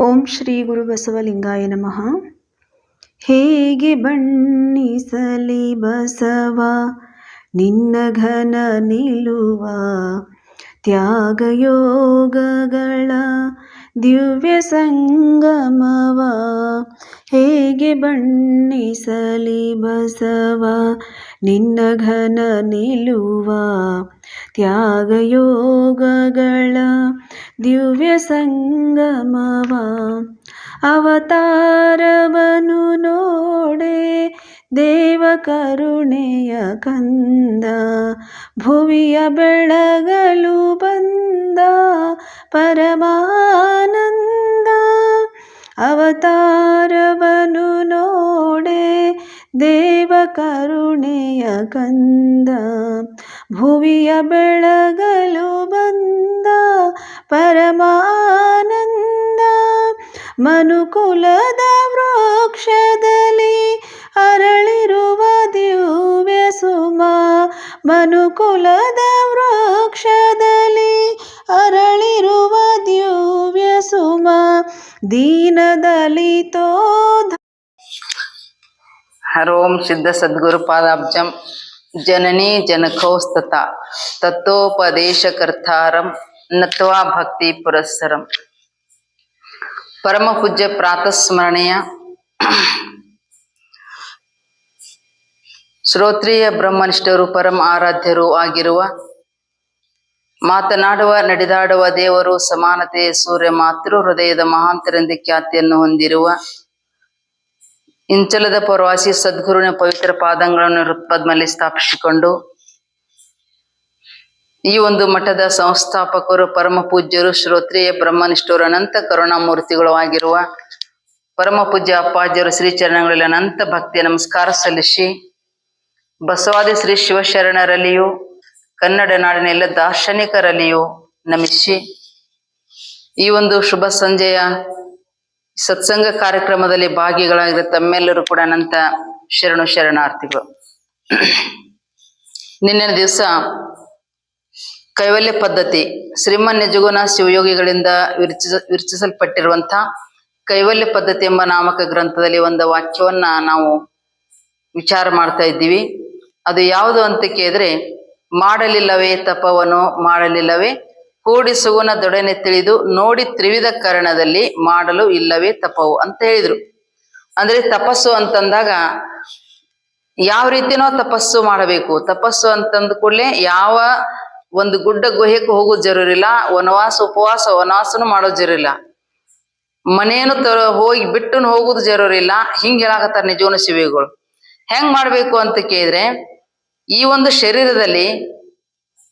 ಓಂ ಶ್ರೀ ಗುರು ಬಸವಲಿಂಗಾಯ ನಮಃ. ಹೇಗೆ ಬಣ್ಣಿಸಲಿ ಬಸವ, ನಿನ್ನ ಘನ ನಿಲುವ, ತ್ಯಾಗಯೋಗಗಳ ದಿವ್ಯ ಸಂಗಮವ, ಹೇಗೆ ಬಣ್ಣಿಸಲಿ ಬಸವ, ನಿನ್ನ ಘನ ತ್ಯಾಗ ತ್ಯಾಗಯೋಗಗಳ ದಿವ್ಯ ಸಂಗಮವ. ಅವತಾರವನು ನೋಡೆ ದೇವ ಕರುಣೆಯ ಕಂದ. ಭುವಿಯ ಬೆಳಗಲು ಬಂದ ಪರಮಾನಂದ. ಅವತಾರವನು ನೋಡೆ ದೇವ ಕರುಣೆಯ ಕಂದ. ಭುವಿಯ ಬೆಳಗಲು ಬಂದ ಪರಮಾನಂದ ಮನುಕುಲದ ವೃಕ್ಷದಲ್ಲಿ ಅರಳಿರುವ ದಿವ್ಯ ಸುಮ ಮನುಕುಲದ ವೃಕ್ಷದಲ್ಲಿ ಅರಳಿರುವ ದಿವ್ಯ ಸುಮ ದೀನದಲಿತೋ ಹರೋಂ ಸಿದ್ಧ ಸದ್ಗುರು ಪಾದಾಬ್ಜಂ. ಜನನಿ ಜನಕೌಸ್ತತ. ತತ್ವೋಪದೇಶಕರ್ತಾರಂ ನತ್ವಾ ಭಕ್ತಿ ಪುರಸ್ಸರಂ ಪರಮ ಪೂಜ್ಯ ಪ್ರಾತಸ್ಮರಣೆಯ ಶ್ರೋತ್ರಿಯ ಬ್ರಹ್ಮನಿಷ್ಠರು ಪರಮ ಆರಾಧ್ಯರು ಆಗಿರುವ, ಮಾತನಾಡುವ, ನಡೆದಾಡುವ ದೇವರು ಸಮಾನತೆ, ಸೂರ್ಯ ಮಾತೃ ಹೃದಯದ ಮಹಾಂತರೆಂದು ಖ್ಯಾತಿಯನ್ನು ಹೊಂದಿರುವ, ಇಂಚಲದ ಪ್ರವಾಸಿ ಸದ್ಗುರುವಿನ ಪವಿತ್ರ ಪಾದಂಗಳನ್ನು ಹೃತ್ಪದ್ಮಲ್ಲಿ ಸ್ಥಾಪಿಸಿಕೊಂಡು ಈ ಒಂದು ಮಠದ ಸಂಸ್ಥಾಪಕರು, ಪರಮ ಪೂಜ್ಯರು, ಶ್ರೋತ್ರಿಯ, ಬ್ರಹ್ಮನಿಷ್ಠರು, ಅನಂತ ಕರುಣಾಮೂರ್ತಿಗಳು ಆಗಿರುವ ಪರಮ ಪೂಜ್ಯ ಶ್ರೀ ಚರಣಗಳಲ್ಲಿ ಅನಂತ ಭಕ್ತಿಯ ನಮಸ್ಕಾರ ಸಲ್ಲಿಸಿ, ಬಸವಾದಿ ಶ್ರೀ ಶಿವಶರಣರಲ್ಲಿಯೂ, ಕನ್ನಡ ನಾಡಿನ ಎಲ್ಲ ದಾರ್ಶನಿಕರಲ್ಲಿಯೂ ನಮಿಸಿ, ಈ ಒಂದು ಶುಭ ಸಂಜೆಯ ಸತ್ಸಂಗ ಕಾರ್ಯಕ್ರಮದಲ್ಲಿ ಭಾಗಿಗಳಾಗಿರುವ ತಮ್ಮೆಲ್ಲರೂ ಕೂಡ ಅನಂತ ಶರಣು ಶರಣಾರ್ಥಿಗಳು. ನಿನ್ನೆ ದಿವಸ ಕೈವಲ್ಯ ಪದ್ಧತಿ ಶ್ರೀಮನ್ ನಿಜಗುಣ ಶಿವಯೋಗಿಗಳಿಂದ ವಿರಚಿಸ ಕೈವಲ್ಯ ಪದ್ಧತಿ ಎಂಬ ನಾಮಕ ಗ್ರಂಥದಲ್ಲಿ ಒಂದು ವಾಕ್ಯವನ್ನ ನಾವು ವಿಚಾರ ಮಾಡ್ತಾ ಇದ್ದೀವಿ. ಅದು ಯಾವುದು ಅಂತ ಕೇಳಿದ್ರೆ, ಮಾಡಲಿಲ್ಲವೇ ತಪವನು ಮಾಡಲಿಲ್ಲವೇ ಕೂಡಿಸುವನ ದೊಡನೆ ತಿಳಿದು ನೋಡಿ ತ್ರಿವಿಧ ಕರಣದಲ್ಲಿ ಮಾಡಲು ಇಲ್ಲವೇ ತಪವು ಅಂತ ಹೇಳಿದ್ರು. ಅಂದ್ರೆ ತಪಸ್ಸು ಅಂತಂದಾಗ ಯಾವ ರೀತಿನೋ ತಪಸ್ಸು ಮಾಡಬೇಕು. ತಪಸ್ಸು ಅಂತಂದ ಕೂಡಲೇ ಯಾವ ಒಂದು ಗುಡ್ಡ ಗುಹೆಗೆ ಹೋಗೋದು ಜರೂರಿಲ್ಲ, ವನವಾಸ, ಉಪವಾಸ, ವನವಾಸನು ಮಾಡೋದು ಜರೂರಿಲ್ಲ. ಮನೆಯನ್ನು ತ ಹೋಗಿ ಬಿಟ್ಟು ಹೋಗುದು ಜರೂರಿಲ್ಲ. ಹಿಂಗ್ ಹೇಳಾಕತ್ತಾರ ನಿಜವನ ಶಿವಿಗಳು. ಹೆಂಗ್ ಮಾಡ್ಬೇಕು ಅಂತ ಕೇಳಿದ್ರೆ, ಈ ಒಂದು ಶರೀರದಲ್ಲಿ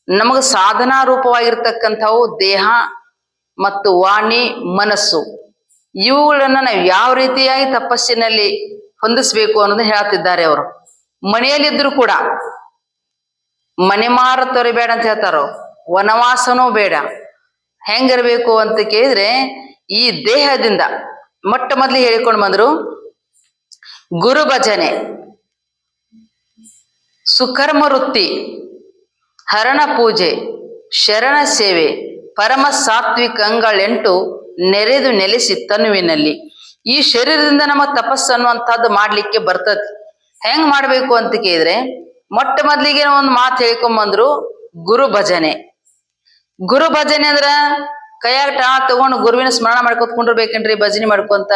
ನಮಗ ಸಾಧನಾ ರೂಪವಾಗಿರ್ತಕ್ಕಂಥವು ದೇಹ ಮತ್ತು ವಾಣಿ, ಮನಸ್ಸು. ಇವುಗಳನ್ನ ನಾವು ಯಾವ ರೀತಿಯಾಗಿ ತಪಸ್ಸಿನಲ್ಲಿ ಹೊಂದಿಸ್ಬೇಕು ಅನ್ನೋದು ಹೇಳ್ತಿದ್ದಾರೆ ಅವರು. ಮನೆಯಲ್ಲಿದ್ರು ಕೂಡ ಮನೆ ಮಾರ ತೊರಿಬೇಡ ಅಂತ ಹೇಳ್ತಾರೋ? ವನವಾಸನೂ ಬೇಡ. ಹೆಂಗಿರ್ಬೇಕು ಅಂತ ಕೇಳಿದ್ರೆ ಈ ದೇಹದಿಂದ ಮೊಟ್ಟ ಮೊದಲು ಹೇಳಿಕೊಂಡು ಬಂದ್ರು ಗುರು ಭಜನೆ, ಸುಕರ್ಮ ವೃತ್ತಿ, ಹರಣ ಪೂಜೆ, ಶರಣ ಸೇವೆ, ಪರಮ ಸಾತ್ವಿಕಗಳೆಂಟು ನೆರೆದು ನೆಲೆಸಿ ತನುವಿನಲ್ಲಿ. ಈ ಶರೀರದಿಂದ ನಮ್ಮ ತಪಸ್ಸು ಅನ್ನುವಂಥದ್ದು ಮಾಡ್ಲಿಕ್ಕೆ ಬರ್ತದೆ. ಹೆಂಗ್ ಮಾಡ್ಬೇಕು ಅಂತ ಕೇಳಿದ್ರೆ ಮೊಟ್ಟ ಮೊದ್ಲಿಗೆ ಒಂದು ಮಾತು ಹೇಳ್ಕೊಂಬಂದ್ರು ಗುರು ಭಜನೆ. ಗುರು ಭಜನೆ ಅಂದ್ರ ಕೈಯಾಗ ಟಾ ತಗೊಂಡು ಗುರುವಿನ ಸ್ಮರಣ ಮಾಡ್ಕೊತ್ಕೊಂಡಿರ್ಬೇಕೇನ್ರಿ ಭಜನೆ ಮಾಡ್ಕೊಂತ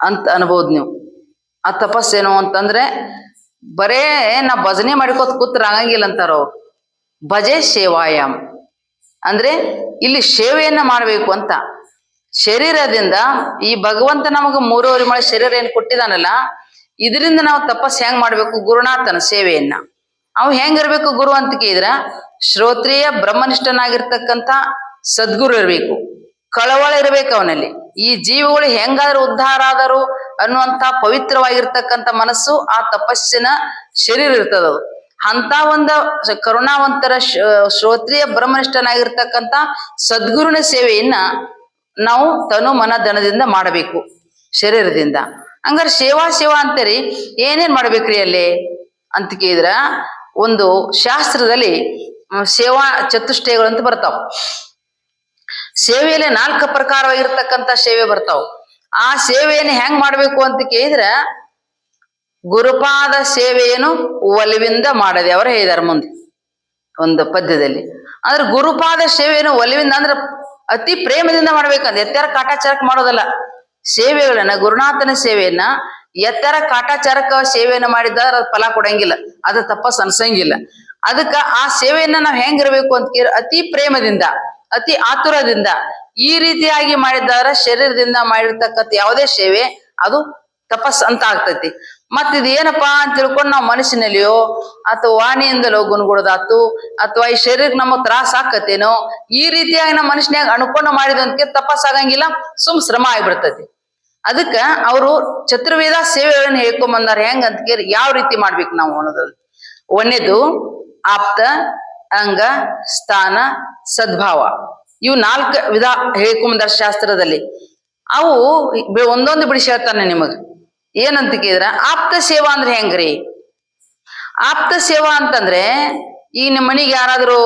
ಅಂತ ಅನ್ಬೋದು ನೀವು. ಆ ಏನು ಅಂತಂದ್ರೆ ಬರೇ ನಾ ಭಜನೆ ಮಾಡ್ಕೋತ ಕೂತ್ರ ಆಗಂಗಿಲ್ಲ ಅಂತಾರ. ಅವ್ರು ಭಜೆ ಸೇವಾಯಾಮ್. ಅಂದ್ರೆ ಇಲ್ಲಿ ಸೇವೆಯನ್ನ ಮಾಡಬೇಕು ಅಂತ. ಶರೀರದಿಂದ ಈ ಭಗವಂತ ನಮಗ ಮೂರುವರೆ ಮಳೆ ಶರೀರ ಏನ್ ಕೊಟ್ಟಿದಾನಲ್ಲ ಇದರಿಂದ ನಾವು ತಪಸ್ ಹೆಂಗ್ ಮಾಡ್ಬೇಕು? ಗುರುನಾಥನ ಸೇವೆಯನ್ನ. ಅವ್ ಹೆಂಗಿರ್ಬೇಕು ಗುರು ಅಂತ ಕೇಳಿದ್ರ, ಶ್ರೋತ್ರಿಯ ಬ್ರಹ್ಮನಿಷ್ಠನಾಗಿರ್ತಕ್ಕಂಥ ಸದ್ಗುರು ಇರ್ಬೇಕು. ಕಳವಳ ಇರ್ಬೇಕು ಅವನಲ್ಲಿ. ಈ ಜೀವಗಳು ಹೆಂಗಾದ್ರೂ ಉದ್ಧಾರ ಆದರು ಅನ್ನುವಂತ ಪವಿತ್ರವಾಗಿರ್ತಕ್ಕಂಥ ಮನಸ್ಸು ಆ ತಪಸ್ಸಿನ ಶರೀರ ಇರ್ತದ ಅದು. ಅಂತ ಒಂದ ಕರುಣಾವಂತರ ಶ್ರೋತ್ರಿಯ ಬ್ರಹ್ಮನಿಷ್ಠನಾಗಿರ್ತಕ್ಕಂಥ ಸದ್ಗುರುನ ಸೇವೆಯನ್ನ ನಾವು ತನು ಮನ ಧನದಿಂದ ಮಾಡಬೇಕು, ಶರೀರದಿಂದ. ಹಂಗಾರೆ ಸೇವಾ ಸೇವಾ ಅಂತೀರಿ ಏನೇನ್ ಮಾಡ್ಬೇಕ್ರಿ ಅಲ್ಲಿ ಅಂತ ಕೇಳಿದ್ರ ಒಂದು ಶಾಸ್ತ್ರದಲ್ಲಿ ಸೇವಾ ಚತುಷ್ಟಯಗಳು ಅಂತ ಬರ್ತಾವ. ಸೇವೆಯಲ್ಲಿ ನಾಲ್ಕು ಪ್ರಕಾರವಾಗಿರ್ತಕ್ಕಂಥ ಸೇವೆ ಬರ್ತಾವ. ಆ ಸೇವೆಯನ್ನು ಹೆಂಗ್ ಮಾಡ್ಬೇಕು ಅಂತ ಕೇಳಿದ್ರ ಗುರುಪಾದ ಸೇವೆಯನ್ನು ಒಲಿವಿಂದ ಮಾಡದೆ ಅವರು ಹೇಳಿದಾರೆ ಮುಂದೆ ಒಂದು ಪದ್ಯದಲ್ಲಿ. ಅಂದ್ರೆ ಗುರುಪಾದ ಸೇವೆಯನ್ನು ಒಲಿವಿಂದ ಅಂದ್ರೆ ಅತಿ ಪ್ರೇಮದಿಂದ ಮಾಡ್ಬೇಕಂದ್ರೆ, ಎತ್ತರ ಕಾಟಾಚಾರಕ್ಕೆ ಮಾಡೋದಲ್ಲ. ಸೇವೆಗಳನ್ನ, ಗುರುನಾಥನ ಸೇವೆಯನ್ನ, ಎತ್ತರ ಕಾಟಾಚಾರಕ ಸೇವೆಯನ್ನ ಮಾಡಿದ್ರೆ ಫಲ ಕೊಡಂಗಿಲ್ಲ. ಅದ ತಪ್ಪಸ್ ಅನ್ಸಂಗಿಲ್ಲ ಅದಕ್ಕ ಆ ಸೇವೆಯನ್ನ ನಾವ್ ಹೆಂಗಿರ್ಬೇಕು ಅಂತ ಕೇಳಿ ಅತಿ ಪ್ರೇಮದಿಂದ, ಅತಿ ಆತುರದಿಂದ ಈ ರೀತಿಯಾಗಿ ಮಾಡಿದ್ದಾರ ಶರೀರದಿಂದ ಮಾಡಿರ್ತಕ್ಕಂಥ ಯಾವುದೇ ಸೇವೆ ಅದು ತಪಸ್ ಅಂತ ಆಗ್ತೈತಿ. ಮತ್ ಇದು ಏನಪ್ಪಾ ಅಂತ ತಿಳ್ಕೊಂಡು ನಾವು ಮನಸ್ಸಿನಲ್ಲಿಯೋ ಅಥವಾ ವಾಣಿಯಿಂದಲೋ ಗುಣಗುಡದಾತು ಅಥವಾ ಈ ಶರೀರಕ್ಕೆ ನಮಗ್ ತ್ರಾಸ ಆಕತ್ತೇನೋ ಈ ರೀತಿಯಾಗಿ ನಮ್ಮ ಮನುಷ್ಯನಾಗ ಅನ್ಕೊಂಡು ಮಾಡಿದಂತೆ ತಪಸ್ ಆಗಂಗಿಲ್ಲ ಸುಮ್ ಶ್ರಮ ಆಗ್ಬಿಡ್ತೈತಿ. ಅದಕ್ಕ ಅವರು ಚತುರ್ವೇದ ಸೇವೆಗಳನ್ನ ಹೇಳ್ಕೊಂಡ್ ಬಂದಾರ ಹೆಂಗ್ ಅಂತ ಕೇಳಿ ಯಾವ ರೀತಿ ಮಾಡ್ಬೇಕು ನಾವು ಅನ್ನೋದು ಒಂದೇದು ಆಪ್ತ, ಅಂಗ, ಸ್ಥಾನ, ಸದ್ಭಾವ. ಇವು ನಾಲ್ಕು ವಿಧ ಹೇಳ್ಕೊಂಬಂದಾರ ಶಾಸ್ತ್ರದಲ್ಲಿ. ಅವು ಒಂದೊಂದು ಬಿಡಿಸಿ ಹೇಳ್ತಾನೆ ನಿಮಗ. ಏನಂತ ಕೇಳಿದ್ರ? ಆಪ್ತ ಸೇವಾ ಅಂದ್ರೆ ಹೆಂಗ್ರಿ? ಆಪ್ತ ಸೇವಾ ಅಂತಂದ್ರೆ ಈ ನಿಮ್ಮ ಮನೆಗೆ ಯಾರಾದ್ರೂ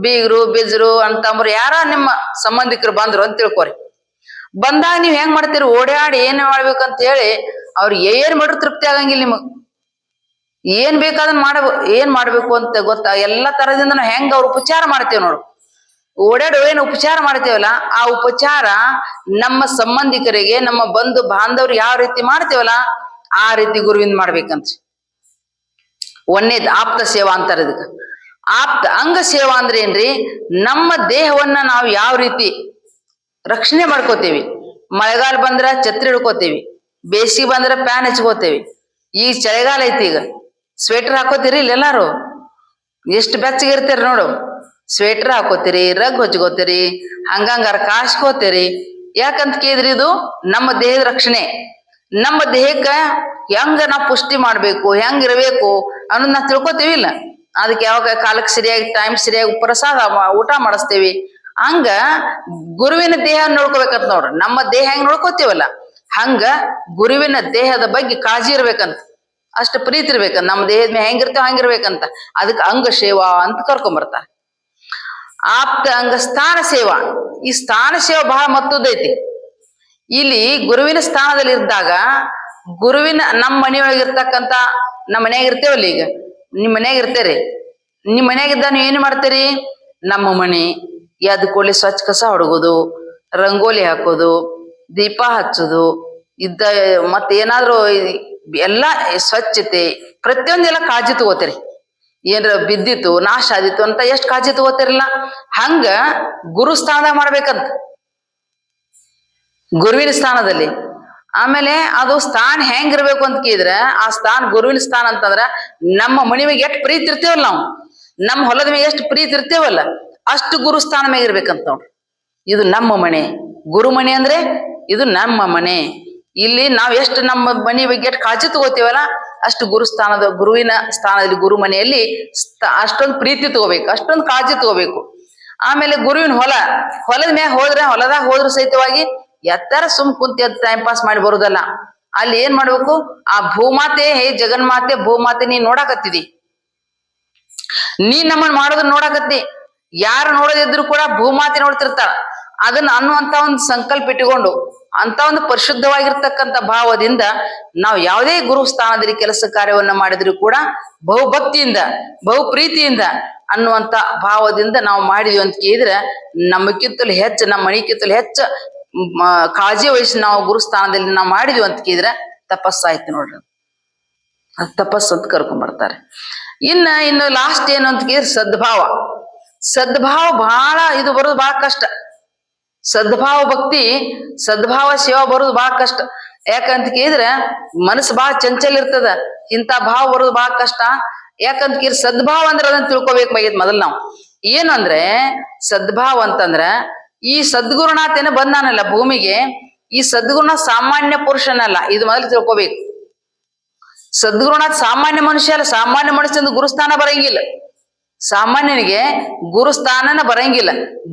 ಬೀಗರು ಅಂತ ಅಂತಂಬ್ರು ಯಾರ ನಿಮ್ಮ ಸಂಬಂಧಿಕರು ಬಂದ್ರು ಅಂತ ತಿಳ್ಕೊರಿ. ಬಂದಾಗ ನೀವ್ ಹೆಂಗ್ ಮಾಡ್ತೀರಿ? ಓಡಾಡಿ ಏನ್ ಮಾಡ್ಬೇಕಂತ ಹೇಳಿ ಅವ್ರಿಗೆ ಏನ್ ಮಾಡ್ರು ತೃಪ್ತಿ ಆಗಂಗಿಲ್ಲ ನಿಮಗ್. ಏನ್ ಬೇಕಾದನ್ ಮಾಡ, ಏನ್ ಮಾಡ್ಬೇಕು ಅಂತ ಗೊತ್ತಾ, ಎಲ್ಲಾ ತರದಿಂದ ನಾವು ಹೆಂಗ್ ಅವ್ರ ಉಪಚಾರ ಮಾಡ್ತೇವ್ ನೋಡು. ಓಡಾಡೋ ಏನು ಉಪಚಾರ ಮಾಡ್ತೇವಲ್ಲ, ಆ ಉಪಚಾರ ನಮ್ಮ ಸಂಬಂಧಿಕರಿಗೆ, ನಮ್ಮ ಬಂಧು ಬಾಂಧವ್ರು ಯಾವ ರೀತಿ ಮಾಡ್ತೇವಲ್ಲ, ಆ ರೀತಿ ಗುರುವಿಂದ ಮಾಡ್ಬೇಕಂತ ಒಂದೇದ್ ಆಪ್ತ ಸೇವಾ ಅಂತಾರ ಇದಕ್ಕೆ. ಆಪ್ತ ಅಂಗ ಸೇವಾ ಅಂದ್ರೆ ಏನ್ರಿ? ನಮ್ಮ ದೇಹವನ್ನ ನಾವು ಯಾವ ರೀತಿ ರಕ್ಷಣೆ ಮಾಡ್ಕೋತೀವಿ. ಮಳೆಗಾಲ ಬಂದ್ರ ಛತ್ರಿ ಹಿಡ್ಕೋತೀವಿ. ಬೇಸಿಗೆ ಬಂದ್ರ ಪ್ಯಾನ್ ಹಚ್ಕೋತೀವಿ. ಈಗ ಚಳಿಗಾಲ ಐತಿ ಈಗ. ಸ್ವೆಟರ್ ಹಾಕೋತೀರಿ ಇಲ್ಲ ಎಲ್ಲಾರು? ಎಷ್ಟು ಬೆಚ್ಚಗೆ ಇರ್ತೀರಿ ನೋಡು. ಸ್ವೆಟರ್ ಹಾಕೋತೀರಿ ರಗ್ ಹೊಚ್ಕೋತೀರಿ, ಹಂಗಂಗಾರ ಕಾಸ್ಕೋತೀರಿ. ಯಾಕಂತ ಕೇಳಿದ್ರಿ ಇದು? ನಮ್ಮ ದೇಹದ ರಕ್ಷಣೆ. ನಮ್ಮ ದೇಹಕ್ಕೆ ಹೆಂಗ ನಾವು ಪುಷ್ಟಿ ಮಾಡ್ಬೇಕು, ಹೆಂಗ್ ಇರಬೇಕು ಅನ್ನೋದ್ ನಾವು ತಿಳ್ಕೊತೀವಿ ಇಲ್ಲ. ಅದಕ್ಕೆ ಯಾವಾಗ ಕಾಲಕ್ಕೆ ಸರಿಯಾಗಿ ಟೈಮ್ ಸರಿಯಾಗಿ ಪ್ರಸಾದ ಊಟ ಮಾಡಿಸ್ತೀವಿ. ಹಂಗ ಗುರುವಿನ ದೇಹ ನೋಡ್ಕೋಬೇಕಂತ ನೋಡ್ರಿ. ನಮ್ಮ ದೇಹ ಹೆಂಗ್ ನೋಡ್ಕೋತೀವಲ್ಲ? ಹಂಗ ಗುರುವಿನ ದೇಹದ ಬಗ್ಗೆ ಕಾಳಜಿ ಇರ್ಬೇಕಂತ. ಅಷ್ಟು ಪ್ರೀತಿ ಇರ್ಬೇಕಂತ. ನಮ್ಮ ದೇಹದ ಮೇಲೆ ಹೆಂಗಿರ್ತೇವ ಹಂಗಿರ್ಬೇಕಂತ. ಅದಕ್ಕೆ ಅಂಗ ಸೇವಾ ಅಂತ ಕರ್ಕೊಂಬರ್ತಾರ. ಆಪ್ತ ಅಂಗ ಸ್ಥಾನ ಸೇವಾ. ಈ ಸ್ಥಾನ ಸೇವಾ ಬಹಳ ಮತ್ತದೈತಿ ಇಲ್ಲಿ ಗುರುವಿನ ಸ್ಥಾನದಲ್ಲಿ ಇದ್ದಾಗ ಗುರುವಿನ ನಮ್ಮ ಮನೆಯೊಳಗೆ ಇರ್ತಕ್ಕಂತ ನಮ್ಮ ಮನ್ಯಾಗ ಇರ್ತೇವಲ್ಲ ಈಗ? ನಿಮ್ ಮನ್ಯಾಗ ಇರ್ತೇರಿ? ನಿಮ್ ಮನ್ಯಾಗ ಇದ್ದ ನೀವು ಏನ್ ಮಾಡ್ತೀರಿ? ನಮ್ಮ ಮನೆ. ಎದ್ದ ಕೂಡಲೇ ಸ್ವಚ್ಛ ಕಸ ಹೊಡಗೋದು ರಂಗೋಲಿ ಹಾಕೋದು, ದೀಪ ಹಚ್ಚೋದು, ಇದ್ದ ಮತ್ತೆ ಏನಾದ್ರು ಎಲ್ಲ ಸ್ವಚ್ಛತೆ, ಪ್ರತಿಯೊಂದೆಲ್ಲ ಕಾಳಜಿ ತಗೋತೀರಿ. ಏನ್ರ ಬಿದ್ದಿತ್ತು, ನಾಶ ಆದಿತ್ತು ಅಂತ ಎಷ್ಟ್ ಕಾಳಜಿ ತಗೋತಿರಲ್ಲ ಹಂಗ ಗುರು ಸ್ಥಾನದಾಗ ಮಾಡ್ಬೇಕಂತ. ಗುರುವಿನ ಸ್ಥಾನದಲ್ಲಿ. ಆಮೇಲೆ ಅದು ಸ್ಥಾನ ಹೆಂಗಿರ್ಬೇಕು ಅಂತ ಕೇಳಿದ್ರೆ, ಆ ಸ್ಥಾನ ಗುರುವಿನ ಸ್ಥಾನ ಅಂತಂದ್ರ ನಮ್ಮ ಮಣಿವಿಗೆ ಎಷ್ಟು ಪ್ರೀತಿ ಇರ್ತೀವಲ್ಲ ನಾವು. ನಮ್ಮ ಹೊಲದ ಮೇಲೆ ಎಷ್ಟು ಪ್ರೀತಿ ಇರ್ತೇವಲ್ಲ, ಅಷ್ಟು ಗುರು ಸ್ಥಾನ ಮ್ಯಾಗ ಇರ್ಬೇಕಂತ ನೋಡ್ರಿ ಇದು ನಮ್ಮ ಮನೆ. ಗುರು ಮನೆ ಅಂದ್ರೆ ಇದು ನಮ್ಮ ಮನೆ. ಇಲ್ಲಿ ನಾವು ಎಷ್ಟು ನಮ್ಮ ಮನೆ ಬಗ್ಗೆ ಎಷ್ಟು ಕಾಳಜಿ ತಗೋತೀವಲ್ಲ, ಅಷ್ಟು ಗುರು ಸ್ಥಾನದ ಗುರುವಿನ ಸ್ಥಾನದಲ್ಲಿ, ಗುರು ಮನೆಯಲ್ಲಿ ಅಷ್ಟೊಂದು ಪ್ರೀತಿ ತಗೋಬೇಕು, ಅಷ್ಟೊಂದು ಕಾಳಜಿ ತಗೋಬೇಕು. ಆಮೇಲೆ ಗುರುವಿನ ಹೊಲ, ಹೊಲದ ಮ್ಯಾಗ ಹೋದ್ರೆ, ಹೊಲದಾಗ ಹೋದ್ರು ಸಹಿತವಾಗಿ ಎತ್ತರ ಸುಮ್ ಕುಂತಿ ಟೈಮ್ ಪಾಸ್ ಮಾಡಿ ಬರುದಲ್ಲ. ಅಲ್ಲಿ ಏನ್ ಮಾಡ್ಬೇಕು? ಆ ಭೂಮಾತೆ, ಹೇ ಜಗನ್ಮಾತೆ, ಭೂಮಾತೆ ನೀ ನೋಡಾಕತ್ತಿದಿ. ನೀ ನಮ್ಮನ್ನ ಮಾಡೋದನ್ನ ನೋಡಾಕತ್ತಿ. ಯಾರು ನೋಡೋದಿದ್ರು ಕೂಡ ಭೂಮಾತೆ ನೋಡ್ತಿರ್ತಾಳ. ಅದನ್ನ ಅನ್ನುವಂತ ಒಂದು ಸಂಕಲ್ಪ ಇಟ್ಟುಕೊಂಡು ಅಂತ ಒಂದು ಪರಿಶುದ್ಧವಾಗಿರ್ತಕ್ಕಂಥ ಭಾವದಿಂದ ನಾವು ಯಾವುದೇ ಗುರು ಸ್ಥಾನದಲ್ಲಿ ಕೆಲಸ ಕಾರ್ಯವನ್ನ ಮಾಡಿದ್ರು ಕೂಡ ಬಹುಭಕ್ತಿಯಿಂದ ಬಹು ಪ್ರೀತಿಯಿಂದ ಅನ್ನುವಂತ ಭಾವದಿಂದ ನಾವು ಮಾಡಿದ್ವಿ ಅಂತ ಕೇಳಿದ್ರೆ ನಮಗಿಂತಲೂ ಹೆಚ್ಚು, ನಮ್ಮ ಮನೆಗಿಂತಲೂ ಹೆಚ್ಚು ಕಾಳಜಿ ವಹಿಸಿ ನಾವು ಗುರು ಸ್ಥಾನದಲ್ಲಿ ನಾವು ಮಾಡಿದ್ವಿ ಅಂತ ಕೇಳಿದ್ರೆ ತಪಸ್ಸಾಯ್ತು ನೋಡ್ರಿ. ತಪಸ್ಸು ಅಂತ ಕರ್ಕೊಂಡ್ ಬರ್ತಾರೆ. ಇನ್ನ ಇನ್ನು ಲಾಸ್ಟ್ ಏನು ಅಂತ ಕೇಳಿ ಸದ್ಭಾವ. ಸದ್ಭಾವ ಬಹಳ ಇದು ಬರೋದು ಬಹಳ ಕಷ್ಟ. ಸದ್ಭಾವ ಭಕ್ತಿ, ಸದ್ಭಾವ ಸೇವಾ ಬರೋದು ಬಹಳ ಕಷ್ಟ. ಯಾಕಂತ ಕೇಳಿದ್ರೆ ಮನಸ್ಸು ಬಹಳ ಚಂಚಲ್ ಇರ್ತದ, ಇಂಥ ಭಾವ ಬರೋದು ಬಹಳ ಕಷ್ಟ. ಯಾಕಂತ ಕೇಳಿ ಸದ್ಭಾವ ಅಂದ್ರೆ ಅದನ್ನ ತಿಳ್ಕೊಬೇಕಾಗಿತ್ತು ಮೊದಲು ನಾವು. ಏನು ಅಂದ್ರೆ ಸದ್ಭಾವ ಅಂತಂದ್ರ ಈ ಸದ್ಗುರುನಾಥೇನೆ ಬಂದಾನಲ್ಲ ಭೂಮಿಗೆ, ಈ ಸದ್ಗುರುನಾಥ ಸಾಮಾನ್ಯ ಪುರುಷನಲ್ಲ, ಇದು ಮೊದಲು ತಿಳ್ಕೊಬೇಕು. ಸದ್ಗುರುನಾಥ್ ಸಾಮಾನ್ಯ ಮನುಷ್ಯ ಅಲ್ಲ, ಸಾಮಾನ್ಯ ಮನುಷ್ಯಂದು ಗುರುಸ್ಥಾನ ಬರಂಗಿಲ್ಲ ಸಾಮಾನ್ಯನಿಗೆ ಗುರುಸ್ಥಾನನ ಬರಂಗಿಲ್ಲ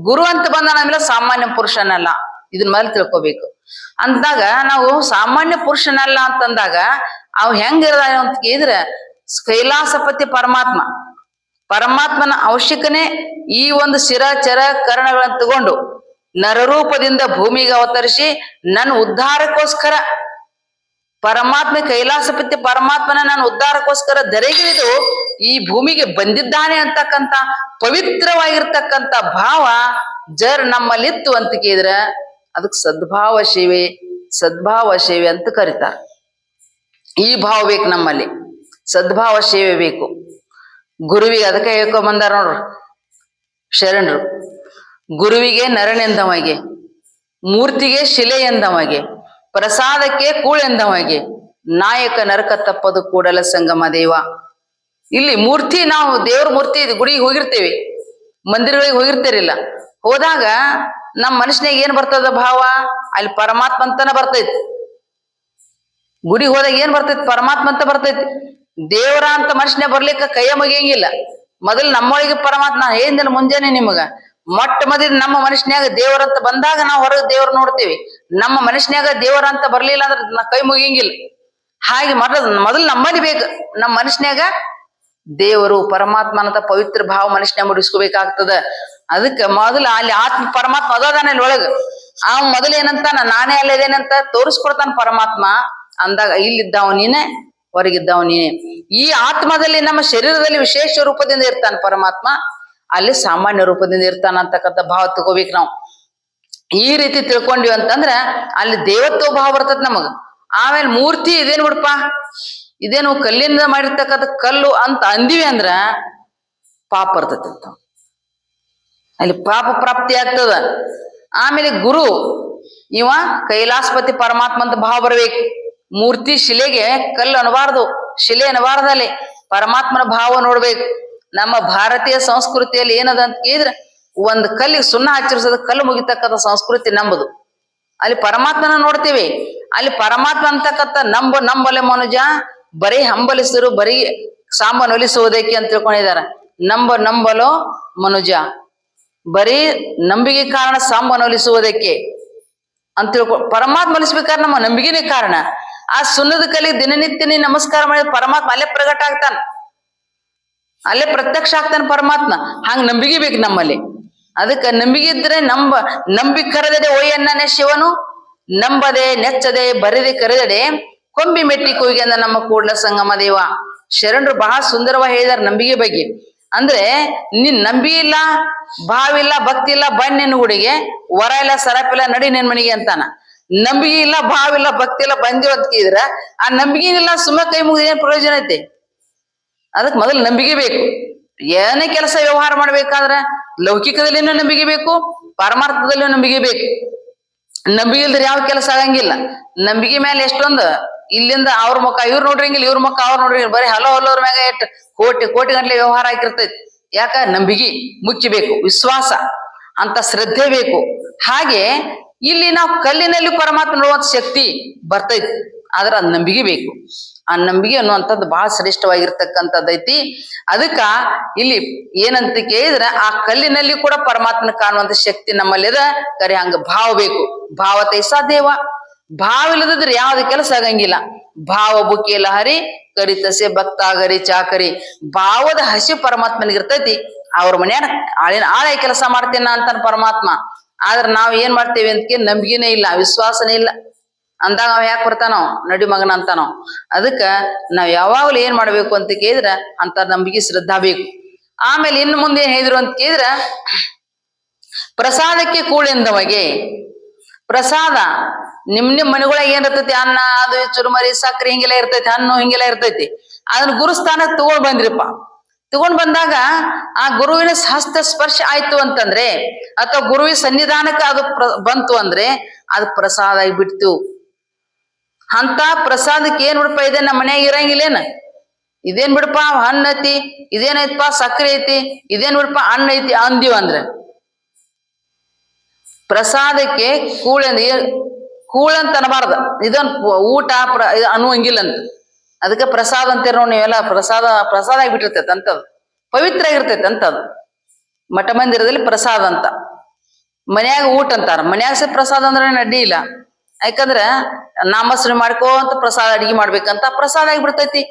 ಗುರು ಅಂತ ಬಂದ ನಮ್ಮೆಲ್ಲ ಸಾಮಾನ್ಯ ಪುರುಷನಲ್ಲ. ಇದನ್ನ ಮೇಲೆ ತಿಳ್ಕೊಬೇಕು. ಅಂದಾಗ ನಾವು ಸಾಮಾನ್ಯ ಪುರುಷನಲ್ಲ ಅಂತಂದಾಗ ಅವ್ ಹೆಂಗಿರದ ಅಂತ ಕೇಳಿದ್ರೆ ಕೈಲಾಸಪತಿ ಪರಮಾತ್ಮ. ಪರಮಾತ್ಮನ ಅವಶ್ಯಕನೇ ಈ ಒಂದು ಶಿರ, ಚರ ಕರಣಗಳನ್ನ ತಗೊಂಡು ನರರೂಪದಿಂದ ಭೂಮಿಗೆ ಅವತರಿಸಿ ನನ್ನ ಉದ್ಧಾರಕ್ಕೋಸ್ಕರ ಪರಮಾತ್ಮ ಕೈಲಾಸಪತಿ ಪರಮಾತ್ಮನ ನಾನು ಉದ್ಧಾರಕ್ಕೋಸ್ಕರ ಧರೆಗಿಳಿದು ಈ ಭೂಮಿಗೆ ಬಂದಿದ್ದಾನೆ ಅಂತಕ್ಕಂತ ಪವಿತ್ರವಾಗಿರ್ತಕ್ಕಂತ ಭಾವ ಜರ್ ನಮ್ಮಲ್ಲಿತ್ತು ಅಂತ ಕೇಳಿದ್ರೆ ಅದಕ್ಕೆ ಸದ್ಭಾವ ಸೇವೆ ಸದ್ಭಾವ ಸೇವೆ ಅಂತ ಕರೀತಾರೆ. ಈ ಭಾವ ಬೇಕು ನಮ್ಮಲ್ಲಿ, ಸದ್ಭಾವ ಸೇವೆ ಬೇಕು. ಗುರುವಿಗೆ ಅದಕ್ಕೆ ಹೇಳ್ಕೊಂಡ್ ಬಂದಾರ ನೋಡ್ರಿ, ಶರಣರು. ಗುರುವಿಗೆ ನರನೆಂದಮಗೆ ಮೂರ್ತಿಗೆ ಶಿಲೆ ಎಂದಮಗೆ ಪ್ರಸಾದಕ್ಕೆ ಕೂಳೆಂದವಾಗಿ. ನಾಯಕ ನರಕ ತಪ್ಪದು ಕೂಡಲ ಸಂಗಮ ದೇವ. ಇಲ್ಲಿ ಮೂರ್ತಿ ನಾವು ದೇವ್ರ ಮೂರ್ತಿ ಗುಡಿಗೆ ಹೋಗಿರ್ತೇವೆ. ಮಂದಿರಗಳಿಗೆ ಹೋಗಿರ್ತಿರಿಲ್ಲ ಹೋದಾಗ ನಮ್ಮ ಮನುಷ್ಯನಿಗೆ ಏನ್ ಬರ್ತದ ಭಾವ? ಅಲ್ಲಿ ಪರಮಾತ್ಮ ಅಂತನ ಬರ್ತೈತಿ. ಗುಡಿಗೆ ಹೋದಾಗ ಏನ್ ಬರ್ತೈತಿ? ಪರಮಾತ್ಮ ಅಂತ ಬರ್ತೈತಿ. ದೇವರ ಅಂತ ಮನುಷ್ಯನೇ ಬರ್ಲಿಕ್ಕ ಕೈಯ ಮುಗಿಯಂಗಿಲ್ಲ. ಮೊದಲು ನಮ್ಮೊಳಗೆ ಪರಮಾತ್ಮ ಏನ್ ಮುಂಜಾನೆ ನಿಮಗ. ಮೊಟ್ಟ ಮೊದಲು ನಮ್ಮ ಮನುಷ್ಯನ್ಯಾಗ ದೇವರಂತ ಬಂದಾಗ ನಾವು ಹೊರಗೆ ದೇವ್ರ ನೋಡ್ತೀವಿ. ನಮ್ಮ ಮನುಷ್ಯನ್ಯಾಗ ದೇವರ ಅಂತ ಬರ್ಲಿಲ್ಲ ಅಂದ್ರೆ ನಾ ಕೈ ಮುಗಿಯಂಗಿಲ್ಲ. ಹಾಗೆ ಮೊದಲು ಮೊದಲು ನಮ್ಮಲ್ಲಿ ಬೇಕು. ನಮ್ಮ ಮನುಷ್ಯನ್ಯಾಗ ದೇವರು ಪರಮಾತ್ಮನಂತ ಪವಿತ್ರ ಭಾವ ಮನುಷ್ಯನ ಮುಡಿಸ್ಕೋಬೇಕಾಗ್ತದ. ಅದಕ್ಕೆ ಮೊದಲು ಅಲ್ಲಿ ಆತ್ಮ ಪರಮಾತ್ಮ ಅದಾನ ಅಲ್ಲಿ ಒಳಗ. ಆ ಮೊದಲು ಏನಂತಾನ ನಾನೇ ಅಲ್ಲಿದೇನಂತ ತೋರಿಸ್ಕೊಡ್ತಾನ ಪರಮಾತ್ಮ. ಅಂದಾಗ ಇಲ್ಲಿದ್ದಾವ ನೀನೆ, ಹೊರಗಿದ್ದಾವ ನೀನೆ. ಈ ಆತ್ಮದಲ್ಲಿ ನಮ್ಮ ಶರೀರದಲ್ಲಿ ವಿಶೇಷ ರೂಪದಿಂದ ಇರ್ತಾನ ಪರಮಾತ್ಮ. ಅಲ್ಲಿ ಸಾಮಾನ್ಯ ರೂಪದಿಂದ ಇರ್ತಾನ ಅಂತಕ್ಕಂಥ ಭಾವ ತಗೋಬೇಕು ನಾವು. ಈ ರೀತಿ ತಿಳ್ಕೊಂಡ್ವಿ ಅಂತಂದ್ರ ಅಲ್ಲಿ ದೇವತ್ವ ಭಾವ ಬರ್ತದ ನಮಗ. ಆಮೇಲೆ ಮೂರ್ತಿ ಇದೇನು ಬಿಡಪ್ಪ? ಇದೇನು ಕಲ್ಲಿಂದ ಮಾಡಿರ್ತಕ್ಕಂಥ ಕಲ್ಲು ಅಂತ ಅಂದಿವಿ ಅಂದ್ರ ಪಾಪ ಬರ್ತೈತಿ ಅಂತ. ಅಲ್ಲಿ ಪಾಪ ಪ್ರಾಪ್ತಿ ಆಗ್ತದ. ಆಮೇಲೆ ಗುರು, ಇವ ಕೈಲಾಸಪತಿ ಪರಮಾತ್ಮ ಅಂತ ಭಾವ ಬರ್ಬೇಕು. ಮೂರ್ತಿ ಶಿಲೆಗೆ ಕಲ್ಲು ಅನಬಾರ್ದು. ಶಿಲೆ ಅನಬಾರ್ದಲ್ಲಿ. ಪರಮಾತ್ಮನ ಭಾವ ನೋಡ್ಬೇಕು. ನಮ್ಮ ಭಾರತೀಯ ಸಂಸ್ಕೃತಿಯಲ್ಲಿ ಏನದ ಅಂತ ಕೇಳಿದ್ರೆ ಒಂದ್ ಕಲ್ಲಿಗೆ ಸುಣ್ಣ ಹಚ್ಚಿರ್ಸೋದು ಕಲ್ಲು ಮುಗಿತಕ್ಕಂಥ ಸಂಸ್ಕೃತಿ ನಂಬುದು. ಅಲ್ಲಿ ಪರಮಾತ್ಮನ ನೋಡ್ತೀವಿ. ಅಲ್ಲಿ ಪರಮಾತ್ಮ ಅಂತಕ್ಕಂಥ ನಂಬ, ನಂಬಲೆ ಮನುಜ, ಬರೀ ಹಂಬಲಿಸರು, ಬರೀ ಸಾಂಬನೊಲಿಸುವುದಕ್ಕೆ ಅಂತ ತಿಳ್ಕೊಂಡಿದ್ದಾರೆ. ನಂಬ, ನಂಬಲೋ ಮನುಜ. ಬರೀ ನಂಬಿಕೆ ಕಾರಣ ಸಾಂಬನೊಲಿಸುವುದಕ್ಕೆ ಅಂತ ತಿಳ್ಕೊ, ಪರಮಾತ್ಮ ಒಲಿಸ್ಬೇಕಾದ್ರೆ ನಮ್ಮ ನಂಬಿಕೆನೇ ಕಾರಣ. ಆ ಸುಣ್ಣದ ಕಲಿ ದಿನನಿತ್ಯ ನೀ ನಮಸ್ಕಾರ ಮಾಡಿದ ಪರಮಾತ್ಮ ಅಲ್ಲೇ ಪ್ರಗಟ ಆಗ್ತಾನ. ಅಲ್ಲೇ ಪ್ರತ್ಯಕ್ಷ ಆಗ್ತಾನೆ ಪರಮಾತ್ಮ. ಹಂಗ ನಂಬಿಕೆ ಬೇಕು ನಮ್ಮಲ್ಲಿ. ಅದಕ್ಕೆ ನಂಬಿಕೆ ಇದ್ರೆ ನಂಬ, ನಂಬಿ ಕರೆದಡೆ ಒಯ್ಯಣ್ಣನೆ ಶಿವನು, ನಂಬದೆ ನೆಚ್ಚದೆ ಬರೆದಿ ಕರೆದಡೆ ಕೊಂಬಿ ಮೆಟ್ಟಿ ಅಂದ ನಮ್ಮ ಕೂಡ್ಲ ಸಂಗಮ ದೇವ. ಶರಣರು ಬಹಳ ಸುಂದರವಾಗಿ ಹೇಳಿದಾರೆ ನಂಬಿಕೆ ಬಗ್ಗೆ. ಅಂದ್ರೆ ನಿನ್ ನಂಬಿ ಇಲ್ಲ ಭಾವಿಲ್ಲ ಭಕ್ತಿ ಇಲ್ಲ, ಬನ್ನಿ ನಿನ್ನ ಗುಡಿಗೆ, ವರ ಇಲ್ಲ ಸರಪಿಲ್ಲ ನಡಿ ನಿನ್ ಮನೆಗೆ ಅಂತಾನ. ನಂಬಿಕೆ ಇಲ್ಲ ಭಾವಿಲ್ಲ ಭಕ್ತಿ ಇಲ್ಲ ಬಂದಿವ ಅಂತ ಕೇಳಿದ್ರ ಆ ನಂಬಿಕೆ ಇಲ್ಲ ಸುಮ್ಮ ಕೈ ಮುಗಿದ ಏನ್ ಪ್ರಯೋಜನ ಐತಿ? ಅದಕ್ಕೆ ಮೊದಲು ನಂಬಿಕೆ ಬೇಕು. ಏನೇ ಕೆಲಸ ವ್ಯವಹಾರ ಮಾಡ್ಬೇಕಾದ್ರೆ ಲೌಕಿಕದಲ್ಲಿನೂ ನಂಬಿಕೆ ಬೇಕು ಪರಮಾರ್ಥದಲ್ಲಿಯೂ ನಂಬಿಕೆ ಬೇಕು. ನಂಬಿಕೆ ಇಲ್ದ್ರೆ ಯಾವ ಕೆಲಸ ಆಗಂಗಿಲ್ಲ. ನಂಬಿಕೆ ಮೇಲೆ ಎಷ್ಟೊಂದು ಇಲ್ಲಿಂದ ಅವ್ರ ಮುಖ, ಇವ್ರು ನೋಡ್ರಿಂಗಿಲ್ಲ, ಇವ್ರ ಮುಖ ಅವ್ರು ನೋಡ್ರಿ ಬರೀ ಹಲೋ ಹಲೋರ್ ಮ್ಯಾಗ ಎಷ್ಟು ಕೋಟಿ ಕೋಟಿ ಗಂಟ್ಲೆ ವ್ಯವಹಾರ ಆಗಿರ್ತೈತಿ. ಯಾಕ? ನಂಬಿಕೆ ಮುಚ್ಚಿ ಬೇಕು ವಿಶ್ವಾಸ, ಅಂತ ಶ್ರದ್ಧೆ ಬೇಕು. ಹಾಗೆ ಇಲ್ಲಿ ನಾವು ಕಲ್ಲಿನಲ್ಲಿ ಪರಮಾತ್ಮ ನೋಡುವಂತ ಶಕ್ತಿ ಬರ್ತೈತಿ. ಆದ್ರೆ ಅದ್ ನಂಬಿಕೆ ಬೇಕು. ಆ ನಂಬಿಕೆ ಅನ್ನುವಂಥದ್ದು ಬಹಳ ಶ್ರೇಷ್ಠವಾಗಿರ್ತಕ್ಕಂಥದ್ದೈತಿ ಅದಕ್ಕ ಇಲ್ಲಿ ಏನಂತ ಕೇಳಿದ್ರೆ ಆ ಕಲ್ಲಿನಲ್ಲಿ ಕೂಡ ಪರಮಾತ್ಮನ ಕಾಣುವಂತ ಶಕ್ತಿ ನಮ್ಮಲ್ಲಿದ ಕರೆ ಹಂಗ ಭಾವ ಬೇಕು. ಭಾವ ತೈಸಾ ದೇವ ಭಾವ ಇಲ್ಲದಿದ್ರೆ ಯಾವ್ದು ಕೆಲಸ ಆಗಂಗಿಲ್ಲ. ಭಾವ ಬುಕ್ಕಿ ಲಹರಿ ಕರಿತಸೆ ಭಕ್ತಾಗರಿ ಚಾಕರಿ. ಭಾವದ ಹಸಿ ಪರಮಾತ್ಮನಿಗೆ ಇರ್ತೈತಿ. ಅವ್ರ ಮನ್ಯಾಗ ಆಳಿನ ಆಳೆ ಕೆಲಸ ಮಾಡ್ತೇನ ಅಂತಾನ ಪರಮಾತ್ಮ. ಆದ್ರೆ ನಾವ್ ಏನ್ ಮಾಡ್ತೇವೆ ಅಂತ ನಂಬಿಕೆನೇ ಇಲ್ಲ, ವಿಶ್ವಾಸನೇ ಇಲ್ಲ. ಅಂದಾಗ ಅವ ಯಾಕೆ ಬರ್ತಾನೋ ನಡಿ ಮಗನ ಅಂತಾನೋ. ಅದಕ್ಕ ನಾವ್ ಯಾವಾಗ್ಲೂ ಏನ್ ಮಾಡ್ಬೇಕು ಅಂತ ಕೇಳಿದ್ರ ಅಂತ ನಂಬಿಕೆ ಶ್ರದ್ಧಾ ಬೇಕು. ಆಮೇಲೆ ಇನ್ನು ಮುಂದೆ ಏನ್ ಹೇಳಿದ್ರು ಅಂತ ಕೇಳಿದ್ರ, ಪ್ರಸಾದಕ್ಕೆ ಕೂಳೆಂದವಗೆ ಪ್ರಸಾದ, ನಿಮ್ ನಿಮ್ ಮನೆಗೊಳಗೆ ಏನ್ ಇರ್ತೈತಿ? ಅನ್ನ, ಅದು, ಚುರುಮರಿ ಸಕ್ಕರೆ ಹಿಂಗೆಲ್ಲ ಇರ್ತೈತಿ, ಹಣ್ಣು ಹಿಂಗೆಲ್ಲ ಇರ್ತೈತಿ. ಅದನ್ನ ಗುರುಸ್ಥಾನಕ್ಕೆ ತಗೊಂಡ್ ಬಂದ್ರಿಪ್ಪ. ತಗೊಂಡ್ ಬಂದಾಗ ಆ ಗುರುವಿನ ಹಸ್ತ ಸ್ಪರ್ಶ ಆಯ್ತು ಅಂತಂದ್ರೆ, ಅಥವಾ ಗುರುವಿನ ಸನ್ನಿಧಾನಕ್ಕೆ ಅದು ಬಂತು ಅಂದ್ರೆ, ಅದು ಪ್ರಸಾದ ಆಗಿಬಿಡ್ತು. ಅಂತ ಪ್ರಸಾದಕ್ಕೆ ಏನ್ ಬಿಡಪ್ಪ ಇದೆ? ನಮ್ಮ ಮನ್ಯಾಗ ಇರಂಗಿಲ್ಲೇನ? ಇದೇನ್ ಬಿಡಪ್ಪ? ಹಣ್ಣು ಐತಿ ಇದೇನೈತಪ್ಪ ಸಕ್ಕರೆ ಐತಿ, ಇದೇನ್ ಬಿಡಪ್ಪ? ಹಣ್ಣು ಐತಿ ಅಂದಿವ್ ಅಂದ್ರೆ. ಪ್ರಸಾದಕ್ಕೆ ಕೂಳೆಂದ ಕೂಳ ಅಂತ ಅನ್ನಬಾರ್ದು ಇದೊಂದು ಊಟ ಪ್ರ ಅನ್ನುವಂಗಿಲ್ಲ ಅಂತ. ಅದಕ್ಕೆ ಪ್ರಸಾದ ಅಂತೀರ ನೋಡಿ ನೀವೆಲ್ಲ, ಪ್ರಸಾದ ಪ್ರಸಾದ ಆಗಿಬಿಟ್ಟಿರ್ತೈತೆ ಅಂತದು. ಪವಿತ್ರ ಆಗಿರ್ತೈತೆ ಅಂತದು. ಮಠ ಮಂದಿರದಲ್ಲಿ ಪ್ರಸಾದ ಅಂತ. ಮನ್ಯಾಗ ಊಟ ಅಂತಾರ. ಮನ್ಯಾಗ ಸಹ ಪ್ರಸಾದ ಅಂದ್ರೆ ನಡ್ಡಿ ಇಲ್ಲ. ಯಾಕಂದ್ರ ನಾಮಸ್ಮರಣೆ ಮಾಡ್ಕೋಂತ ಪ್ರಸಾದ ಅಡಿಗೆ ಮಾಡ್ಬೇಕಂತ ಪ್ರಸಾದ ಆಗಿಬಿಡ್ತೈತಿ.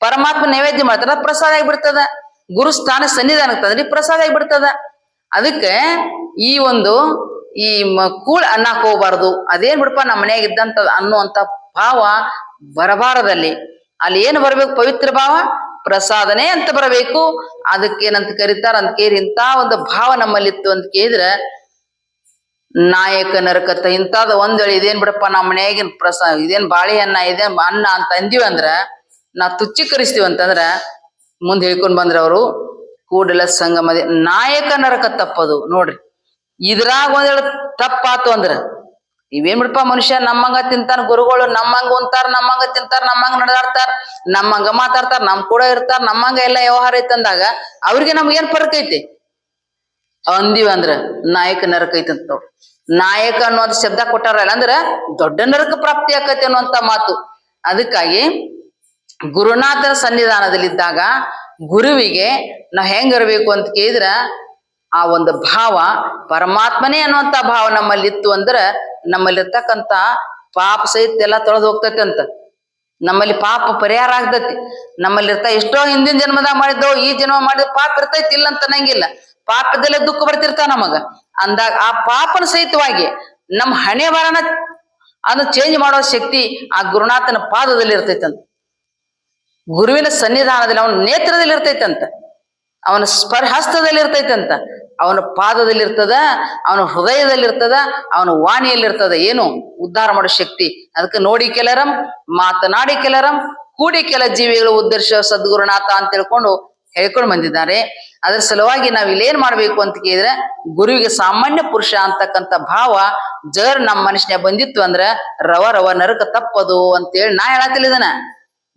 ಪರಮಾತ್ಮ ನೈವೇದ್ಯ ಮಾಡ್ತಾರ ಪ್ರಸಾದ ಆಗಿಬಿಡ್ತದ. ಗುರು ಸ್ಥಾನ ಸನ್ನಿಧಾನಕ್ಕೆ ತಂದ್ರಿ ಪ್ರಸಾದ ಆಗಿಬಿಡ್ತದ. ಅದಕ್ಕೆ ಈ ಒಂದು ಈ ಕೂಳ್ ಅನ್ನಕ್ ಹೋಗ್ಬಾರ್ದು. ಅದೇನ್ ಬಿಡಪ್ಪ ನಮ್ಮ ಮನೆಯಾಗ ಇದ್ದಂತ ಅನ್ನುವಂತ ಭಾವ ಬರಬಾರದಲ್ಲಿ. ಅಲ್ಲಿ ಏನು ಬರಬೇಕು? ಪವಿತ್ರ ಭಾವ, ಪ್ರಸಾದನೆ ಅಂತ ಬರಬೇಕು. ಅದಕ್ಕೇನಂತ ಕರಿತಾರ ಅಂತ ಕೇರಿ ಇಂತ ಒಂದು ಭಾವ ನಮ್ಮಲ್ಲಿತ್ತು ಅಂತ ಕೇಳಿದ್ರೆ ನಾಯಕ ನರಕತ್ತ ಇಂಥದ್ ಒಂದೇಳಿ, ಇದೇನ್ ಬಿಡಪ್ಪ ನಮ್ಮ ಮನ್ಯಾಗಿನ ಪ್ರಸಾ, ಇದೇನ್ ಬಾಳೆಹಣ್ಣ ಇದೇನ್ ಅನ್ನ ಅಂತ ಅಂದಿವಿ ಅಂದ್ರ, ನಾ ತುಚ್ಛೀಕರಿಸ್ತೀವಿ ಅಂತಂದ್ರ, ಮುಂದೆ ಹೇಳ್ಕೊಂಡ್ ಬಂದ್ರ ಅವರು, ಕೂಡಲ ಸಂಗಮದ ನಾಯಕ ನರಕ ತಪ್ಪದು ನೋಡ್ರಿ. ಇದ್ರಾಗ ಒಂದ್ ವೇಳೆ ತಪ್ಪಾತು ಅಂದ್ರ, ಇವೇನ್ ಬಿಡಪ್ಪ ಮನುಷ್ಯ ನಮ್ಮಂಗ ತಿಂತಾನ ಗುರುಗಳು, ನಮ್ಮಂಗ ಉಂತಾರ ನಮ್ಮಂಗ ತಿಂತಾರ, ನಮ್ಮಂಗ ನಡೆದಾಡ್ತಾರ, ನಮ್ಮಂಗ ಮಾತಾಡ್ತಾರ, ನಮ್ ಕೂಡ ಇರ್ತಾರ, ನಮ್ಮಂಗ ಎಲ್ಲ ವ್ಯವಹಾರ ಐತಂದಾಗ, ಅವ್ರಿಗೆ ನಮ್ಗೆ ಏನ್ ಫರಕ್ ಐತಿ? ಅಂದಿವ ಅಂದ್ರ ನಾಯಕ ನರಕ ಐತಂತ ನೋಡ್ರಿ ನಾಯಕ ಅನ್ನೋದು ಶಬ್ದ ಕೊಟ್ಟಾರಲ್ಲ, ಅಂದ್ರ ದೊಡ್ಡ ನರಕ ಪ್ರಾಪ್ತಿ ಆಕತಿ ಅನ್ನುವಂತ ಮಾತು. ಅದಕ್ಕಾಗಿ ಗುರುನಾಥನ ಸನ್ನಿಧಾನದಲ್ಲಿದ್ದಾಗ ಗುರುವಿಗೆ ನಾವ್ ಹೆಂಗಿರ್ಬೇಕು ಅಂತ ಕೇಳಿದ್ರ, ಆ ಒಂದು ಭಾವ ಪರಮಾತ್ಮನೇ ಅನ್ನುವಂತ ಭಾವ ನಮ್ಮಲ್ಲಿ ಇತ್ತು ಅಂದ್ರ ನಮ್ಮಲ್ಲಿರ್ತಕ್ಕಂತ ಪಾಪ ಸಹಿತ ಎಲ್ಲ ತೊಳೆದು ಹೋಗ್ತೈತಿ ಅಂತ. ನಮ್ಮಲ್ಲಿ ಪಾಪ ಪರಿಹಾರ ಆಗ್ತೈತಿ. ನಮ್ಮಲ್ಲಿರ್ತ ಎಷ್ಟೋ ಹಿಂದಿನ ಜನ್ಮದಾಗ ಮಾಡಿದ್ದೋ, ಈ ಜನ್ಮ ಮಾಡಿದ ಪಾಪ ಇರ್ತೈತಿ ಇಲ್ಲ ಅಂತ ಅನ್ನಂಗಿಲ್ಲ. ಪಾಪದಲ್ಲೇ ದುಃಖ ಬರ್ತಿರ್ತಾವ ನಮಗ. ಅಂದಾಗ ಆ ಪಾಪನ ಸಹಿತವಾಗಿ ನಮ್ಮ ಹಣೆ ಬರನ ಅದು ಚೇಂಜ್ ಮಾಡೋ ಶಕ್ತಿ ಆ ಗುರುನಾಥನ ಪಾದದಲ್ಲಿ ಇರ್ತೈತಂತ. ಗುರುವಿನ ಸನ್ನಿಧಾನದಲ್ಲಿ ಅವನ ನೇತ್ರದಲ್ಲಿ ಇರ್ತೈತಂತ. ಅವನ ಸ್ಪರ್ಹಸ್ತದಲ್ಲಿ ಇರ್ತೈತಂತ. ಅವನ ಪಾದದಲ್ಲಿ ಇರ್ತದ, ಅವನ ಹೃದಯದಲ್ಲಿ ಇರ್ತದ, ಅವನ ವಾಣಿಯಲ್ಲಿ ಇರ್ತದ ಏನು? ಉದ್ಧಾರ ಮಾಡೋ ಶಕ್ತಿ. ಅದಕ್ಕೆ ನೋಡಿ ಕೆಲರಂ, ಮಾತನಾಡಿ ಕೆಲರಂ, ಕೂಡಿ ಕೆಲ ಜೀವಿಗಳು ಉದ್ದರ್ಶ ಸದ್ಗುರುನಾಥ ಅಂತ ತಿಳ್ಕೊಂಡು ಹೇಳ್ಕೊಂಡು ಬಂದಿದ್ದಾರೆ. ಅದರ ಸಲುವಾಗಿ ನಾವ್ ಇಲ್ಲೇನ್ ಮಾಡ್ಬೇಕು ಅಂತ ಕೇಳಿದ್ರೆ, ಗುರುವಿಗೆ ಸಾಮಾನ್ಯ ಪುರುಷ ಅಂತಕ್ಕಂಥ ಭಾವ ಜರ್ ನಮ್ಮ ಮನುಷ್ಯನ ಬಂದಿತ್ತು ಅಂದ್ರ, ರವ ರವ ನರಕ ತಪ್ಪದು ಅಂತೇಳಿ ನಾ ಹೇಳತ್ತಿಲ್ಲ ಇದನ್ನ.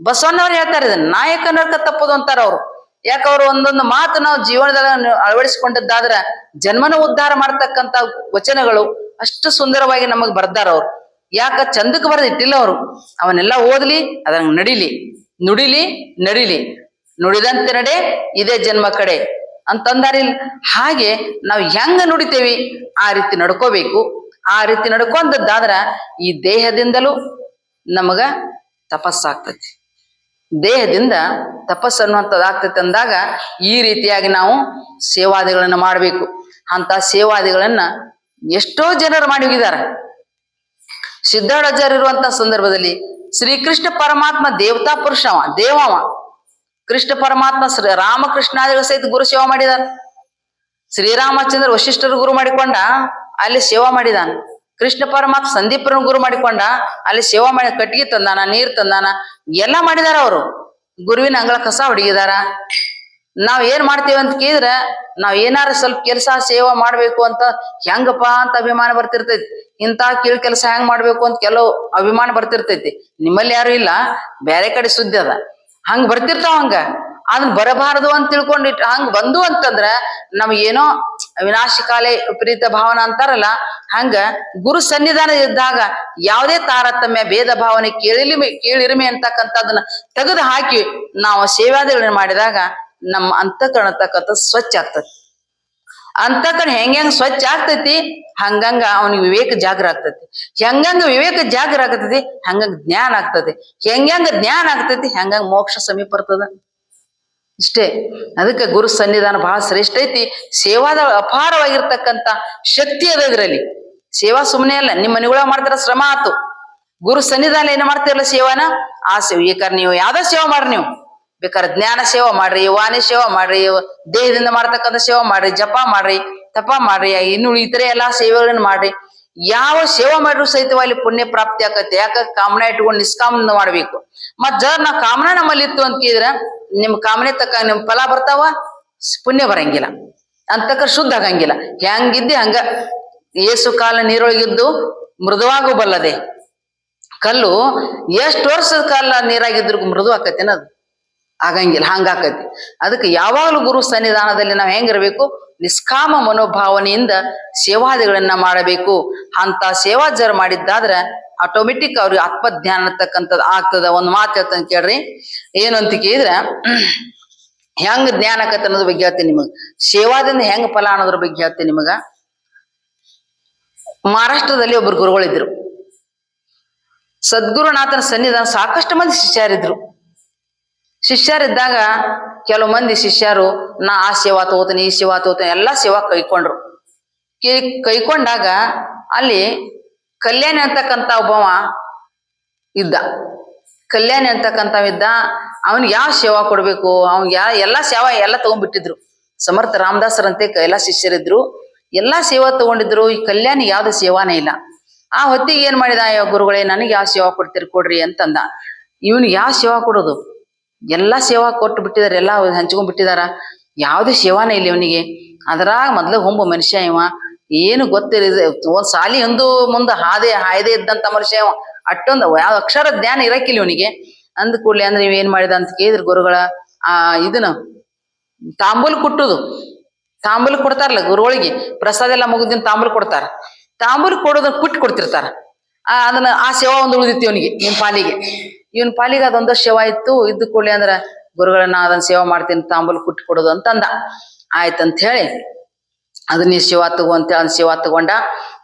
ಬಸವಣ್ಣವ್ರು ಹೇಳ್ತಾರೆ ಇದನ್ನ. ನಾಯಕ ನರಕ ತಪ್ಪದು ಅಂತಾರ ಅವ್ರು. ಯಾಕ ಅವ್ರು ಒಂದೊಂದು ಮಾತು ನಾವು ಜೀವನದಲ್ಲಿ ಅಳವಡಿಸಿಕೊಂಡದ್ದಾದ್ರ, ಜನ್ಮನ ಉದ್ಧಾರ ಮಾಡ್ತಕ್ಕಂಥ ವಚನಗಳು ಅಷ್ಟು ಸುಂದರವಾಗಿ ನಮಗ್ ಬರ್ದಾರ ಅವ್ರು. ಯಾಕ ಚಂದಕ್ಕೆ ಬರೆದಿಟ್ಟಿಲ್ಲ ಅವರು. ಅವನ್ನೆಲ್ಲ ಓದ್ಲಿ ಅದನ್ನ ನಡಿಲಿ. ನುಡಿಲಿ, ನಡಿಲಿ. ನುಡಿದಂತೆ ನಡೆ ಇದೇ ಜನ್ಮ ಕಡೆ ಅಂತಂದಾರಿಲ್ ಹಾಗೆ ನಾವು ಹೆಂಗ ನುಡಿತೇವಿ ಆ ರೀತಿ ನಡ್ಕೋಬೇಕು, ಆ ರೀತಿ ನಡ್ಕೊಂಡದ್ದಾದ್ರ ಈ ದೇಹದಿಂದಲೂ ನಮಗ ತಪಸ್ಸಾಗ್ತತಿ. ದೇಹದಿಂದ ತಪಸ್ಸು ಅನ್ನುವಂಥದ್ದು ಆಗ್ತೈತೆ ಅಂದಾಗ ಈ ರೀತಿಯಾಗಿ ನಾವು ಸೇವಾದಿಗಳನ್ನು ಮಾಡಬೇಕು. ಅಂತ ಸೇವಾದಿಗಳನ್ನ ಎಷ್ಟೋ ಜನರು ಮಾಡಿ ಹೋಗಿದ್ದಾರೆ ಸಿದ್ಧಾರ್ಥರ್ ಇರುವಂತ ಸಂದರ್ಭದಲ್ಲಿ ಶ್ರೀಕೃಷ್ಣ ಪರಮಾತ್ಮ ದೇವತಾ ಪುರುಷವ ದೇವವ ಕೃಷ್ಣ ಪರಮಾತ್ಮ ಶ್ರೀ ರಾಮಕೃಷ್ಣಾದಿಗಳ ಸಹಿತ ಗುರು ಸೇವಾ ಮಾಡಿದಾನ. ಶ್ರೀರಾಮಚಂದ್ರ ವಶಿಷ್ಠರು ಗುರು ಮಾಡಿಕೊಂಡ, ಅಲ್ಲಿ ಸೇವಾ ಮಾಡಿದಾನ. ಕೃಷ್ಣ ಪರಮಾತ್ಮ ಸಂದೀಪರನ್ನು ಗುರು ಮಾಡಿಕೊಂಡ, ಅಲ್ಲಿ ಸೇವಾ ಮಾಡಿ, ಕಟ್ಟಿಗೆ ತಂದಾನ, ನೀರ್ ತಂದಾನ, ಎಲ್ಲ ಮಾಡಿದಾರ ಅವರು. ಗುರುವಿನ ಅಂಗಳ ಕಸ ಹೊಡಿಗಿದಾರ. ನಾವ್ ಏನ್ ಮಾಡ್ತೀವಿ ಅಂತ ಕೇಳಿದ್ರೆ, ನಾವ್ ಏನಾರ ಸ್ವಲ್ಪ ಕೆಲಸ ಸೇವಾ ಮಾಡ್ಬೇಕು ಅಂತ ಹೆಂಗಪ್ಪ ಅಂತ ಅಭಿಮಾನ ಬರ್ತಿರ್ತೈತಿ. ಇಂತ ಕೀಳ್ ಕೆಲಸ ಹೆಂಗ್ ಮಾಡ್ಬೇಕು ಅಂತ ಕೆಲವು ಅಭಿಮಾನ ಬರ್ತಿರ್ತೈತಿ. ನಿಮ್ಮಲ್ಲಿ ಯಾರು ಇಲ್ಲ, ಬೇರೆ ಕಡೆ ಸುದ್ದಿ ಅದ. ಹಂಗ ಬರ್ತಿರ್ತಾವ ಹಂಗ. ಅದನ್ನ ಬರಬಾರದು ಅಂತ ತಿಳ್ಕೊಂಡು ಹಂಗ ಬಂದು ಅಂತಂದ್ರ ನಮ್ಗೇನೋ ಏನೋ ಕಾಲೇ ವಿಪರೀತ ಭಾವನಾ ಅಂತಾರಲ್ಲ, ಹಂಗ ಗುರು ಸನ್ನಿಧಾನ ಇದ್ದಾಗ ಯಾವುದೇ ತಾರತಮ್ಯ, ಭೇದ ಭಾವನೆ ಕೇಳಿಲಿಮೆ, ಕೇಳಿರಿಮೆ ಅಂತಕ್ಕಂಥದನ್ನ ತೆಗೆದು ಹಾಕಿ ನಾವು ಸೇವಾದಿಗಳನ್ನ ಮಾಡಿದಾಗ ನಮ್ಮ ಅಂತಃಕರಣ ತಕ್ಕಂಥ ಸ್ವಚ್ಛ ಆಗ್ತದೆ. ಅಂತಃಕರಣ ಹೆಂಗ್ ಹೆಂಗ್ ಸ್ವಚ್ಛ ಆಗ್ತೈತಿ, ಹಂಗಂಗ ಅವನಿಗೆ ವಿವೇಕ ಜಾಗ್ರ ಆಗ್ತೈತಿ ಹೆಂಗಂಗ ವಿವೇಕ ಜಾಗ್ರ ಆಗ್ತೈತಿ ಹಂಗಂಗ ಜ್ಞಾನ ಆಗ್ತದೆ ಹೆಂಗಂಗ ಜ್ಞಾನ ಆಗ್ತೈತಿ ಹೆಂಗಂಗ ಮೋಕ್ಷ ಸಮೀಪ ಬರ್ತದ. ಇಷ್ಟೇ. ಅದಕ್ಕೆ ಗುರು ಸನ್ನಿಧಾನ ಬಹಳ ಶ್ರೇಷ್ಠ ಐತಿ. ಸೇವಾದ ಅಪಾರವಾಗಿರ್ತಕ್ಕಂತ ಶಕ್ತಿ ಅದ ಇದ್ರಲ್ಲಿ. ಸೇವಾ ಸುಮ್ಮನೆ ಅಲ್ಲ, ನಿಮ್ಮ ಮನೆಗಳ ಮಾಡ್ತಾರ ಶ್ರಮ ಆತು. ಗುರು ಸನ್ನಿಧಾನ ಏನ್ ಮಾಡ್ತಿರಲ್ಲ ಸೇವಾನ? ಆ ಸೇವೆ ನೀವು ಯಾವ್ದೋ ಸೇವಾ ಮಾಡ್ರಿ ನೀವು. ಬೇಕಾದ್ರೆ ಜ್ಞಾನ ಸೇವೆ ಮಾಡ್ರಿ, ವಾಣಿ ಸೇವಾ ಮಾಡ್ರಿ, ದೇಹದಿಂದ ಮಾಡ್ತಕ್ಕಂಥ ಸೇವೆ ಮಾಡ್ರಿ, ಜಪ ಮಾಡ್ರಿ, ತಪ ಮಾಡ್ರಿ ಇನ್ನು ಇತರೆ ಎಲ್ಲಾ ಸೇವೆಗಳನ್ನ ಮಾಡ್ರಿ. ಯಾವ ಸೇವೆ ಮಾಡಿದ್ರು ಸಹಿತವಾಗಿ ಪುಣ್ಯ ಪ್ರಾಪ್ತಿ ಆಕತಿ ಯಾಕ ಕಾಮನ ಇಟ್ಕೊಂಡು ನಿಷ್ಕಾಮನ ಮಾಡ್ಬೇಕು. ಮತ್ ಜರ್ ನಾ ಕಾಮನ ನಮ್ಮಲ್ಲಿ ಇತ್ತು ಅಂತ ಕೇಳಿದ್ರ ನಿಮ್ ಕಾಮನೆ ತಕ್ಕ ನಿಮ್ ಫಲ ಬರ್ತಾವ? ಪುಣ್ಯ ಬರಂಗಿಲ್ಲ. ಅಂತಕ ಶುದ್ಧ ಆಗಂಗಿಲ್ಲ. ಹೆಂಗಿದ್ದೆ ಹಂಗ. ಏಸು ಕಾಲ ನೀರೊಳಗಿದ್ದು ಮೃದುವಾಗೂ ಬಲ್ಲದೆ. ಕಲ್ಲು ಎಷ್ಟು ವರ್ಷದ ಕಾಲ ನೀರಾಗಿದ್ರು ಮೃದು ಆಕತೇನ ಅದು ಆಗಂಗಿಲ್ಲ, ಹಂಗಾಕತಿ. ಅದಕ್ಕೆ ಯಾವಾಗಲೂ ಗುರು ಸನ್ನಿಧಾನದಲ್ಲಿ ನಾವು ಹೆಂಗಿರ್ಬೇಕು? ನಿಷ್ಕಾಮ ಮನೋಭಾವನೆಯಿಂದ ಸೇವಾದಿಗಳನ್ನ ಮಾಡಬೇಕು. ಅಂತ ಸೇವಾ ಜರ್ ಮಾಡಿದ್ದಾದ್ರೆ ಆಟೋಮೆಟಿಕ್ ಅವ್ರಿಗೆ ಆತ್ಮಜ್ಞಾನ ಅನ್ನತಕ್ಕಂಥದ್ದು ಆಗ್ತದ. ಒಂದು ಮಾತು ಹೇಳ್ತಂತ ಕೇಳ್ರಿ. ಏನು ಅಂತ ಕೇಳಿದ್ರೆ, ಹೆಂಗ್ ಜ್ಞಾನ ಆಕತ್ತ ಅನ್ನೋದ್ರ ಬಗ್ಗೆ ಹೇಳ್ತೀನಿ ನಿಮಗ್. ಸೇವಾದಿಂದ ಹೆಂಗ್ ಫಲ ಅನ್ನೋದ್ರ ಬಗ್ಗೆ ಹೇಳ್ತೀನಿ ನಿಮಗ. ಮಹಾರಾಷ್ಟ್ರದಲ್ಲಿ ಒಬ್ರು ಗುರುಗಳಿದ್ರು. ಸದ್ಗುರುನಾಥನ ಸನ್ನಿಧಾನ ಸಾಕಷ್ಟು ಮಂದಿ ಶಿಷ್ಯರಿದ್ರು. ಶಿಷ್ಯರಿದ್ದಾಗ ಕೆಲವು ಮಂದಿ ಶಿಷ್ಯರು, ನಾ ಆ ಸೇವಾ ತಗೋತೀನಿ, ಈ ಸೇವಾ ತಗೋತೀನಿ ಎಲ್ಲ ಸೇವಾ ಕೈಕೊಂಡ್ರು. ಕೈ- ಕೈಕೊಂಡಾಗ ಅಲ್ಲಿ ಕಲ್ಯಾಣ ಅಂತಕ್ಕಂಥ ಒಬ್ಬವ ಇದ್ದ. ಕಲ್ಯಾಣ ಅಂತಕ್ಕಂಥವಿದ್ದ. ಅವನಿಗೆ ಯಾವ ಸೇವಾ ಕೊಡ್ಬೇಕು? ಅವ್ನಿಗೆ ಯಾ, ಎಲ್ಲ ಸೇವಾ ಎಲ್ಲ ತಗೊಂಡ್ಬಿಟ್ಟಿದ್ರು. ಸಮರ್ಥ ರಾಮದಾಸರಂತೆ ಎಲ್ಲ ಶಿಷ್ಯರಿದ್ರು. ಎಲ್ಲಾ ಸೇವಾ ತಗೊಂಡಿದ್ರು. ಈ ಕಲ್ಯಾಣಿ ಯಾವ್ದು ಸೇವಾನೇ ಇಲ್ಲ. ಆ ಹೊತ್ತಿಗೆ ಏನ್ ಮಾಡಿದ ಗುರುಗಳೇ, ನನಗೆ ಯಾವ ಸೇವಾ ಕೊಡ್ತೀರಿ, ಕೊಡ್ರಿ ಅಂತಂದ. ಇವನಿಗೆ ಯಾವ ಸೇವಾ ಕೊಡೋದು? ಎಲ್ಲಾ ಸೇವಾ ಕೊಟ್ಟು ಬಿಟ್ಟಿದಾರೆ, ಎಲ್ಲಾ ಹಂಚ್ಕೊಂಡ್ ಬಿಟ್ಟಿದಾರ. ಯಾವುದೇ ಸೇವಾನೇ ಇಲ್ಲ ಇವನಿಗೆ. ಅದ್ರಾಗ ಮೊದ್ಲು ಹೊಂಬ ಮನುಷ್ಯ ಇವ. ಏನು ಗೊತ್ತಿರ ಒಂದ್ ಸಾಲಿ ಒಂದು ಮುಂದೆ ಹಾದೆ, ಹಾಯ್ದೆ ಇದ್ದಂತ ಮನುಷ್ಯ ಇವ. ಅಷ್ಟೊಂದು ಯಾವ ಅಕ್ಷರ ಜ್ಞಾನ ಇರಕ್ಕಿಲ್ಲ ಇವನಿಗೆ. ಅಂದ ಕೂಡ್ಲೆ ಅಂದ್ರೆ ನೀವ್ ಏನ್ ಮಾಡಿದ ಅಂತ ಕೇಳಿದ್ರು ಗುರುಗಳ, ಆ, ಇದನ್ನ, ತಾಂಬೂಲ್ ಕುಟ್ಟುದು. ತಾಂಬೂಲ್ ಕೊಡ್ತಾರಲ್ಲ ಗುರುಗಳಿಗೆ, ಪ್ರಸಾದ ಎಲ್ಲ ಮುಗಿದಿನ ತಾಂಬೂಲ್ ಕೊಡ್ತಾರ. ತಾಂಬೂಲ್ ಕೊಡೋದನ್ನ ಕುಟ್ಟಿ ಕೊಡ್ತಿರ್ತಾರ. ಆ, ಅದನ್ನ, ಆ ಸೇವಾ ಒಂದು ಉಳಿದಿತ್ತು ಇವನಿಗೆ, ನಿಮ್ ಪಾಲಿಗೆ. ಇವನ್ ಪಾಲಿಗೆ ಅದೊಂದು ಶವ ಇತ್ತು. ಇದ್ದು ಕೂಡಲೇ ಅಂದ್ರ ಗುರುಗಳನ್ನ ಅದನ್ನ ಸೇವಾ ಮಾಡ್ತೀನಿ, ತಾಂಬೂಲ್ ಕುಟ್ಟಿ ಕೊಡೋದು ಅಂತಂದ. ಆಯ್ತಂತ ಹೇಳಿ ಅದನ್ನ ಶಿವ ಅಂತ ಹೇಳಿ ಶಿವ ತಗೊಂಡ,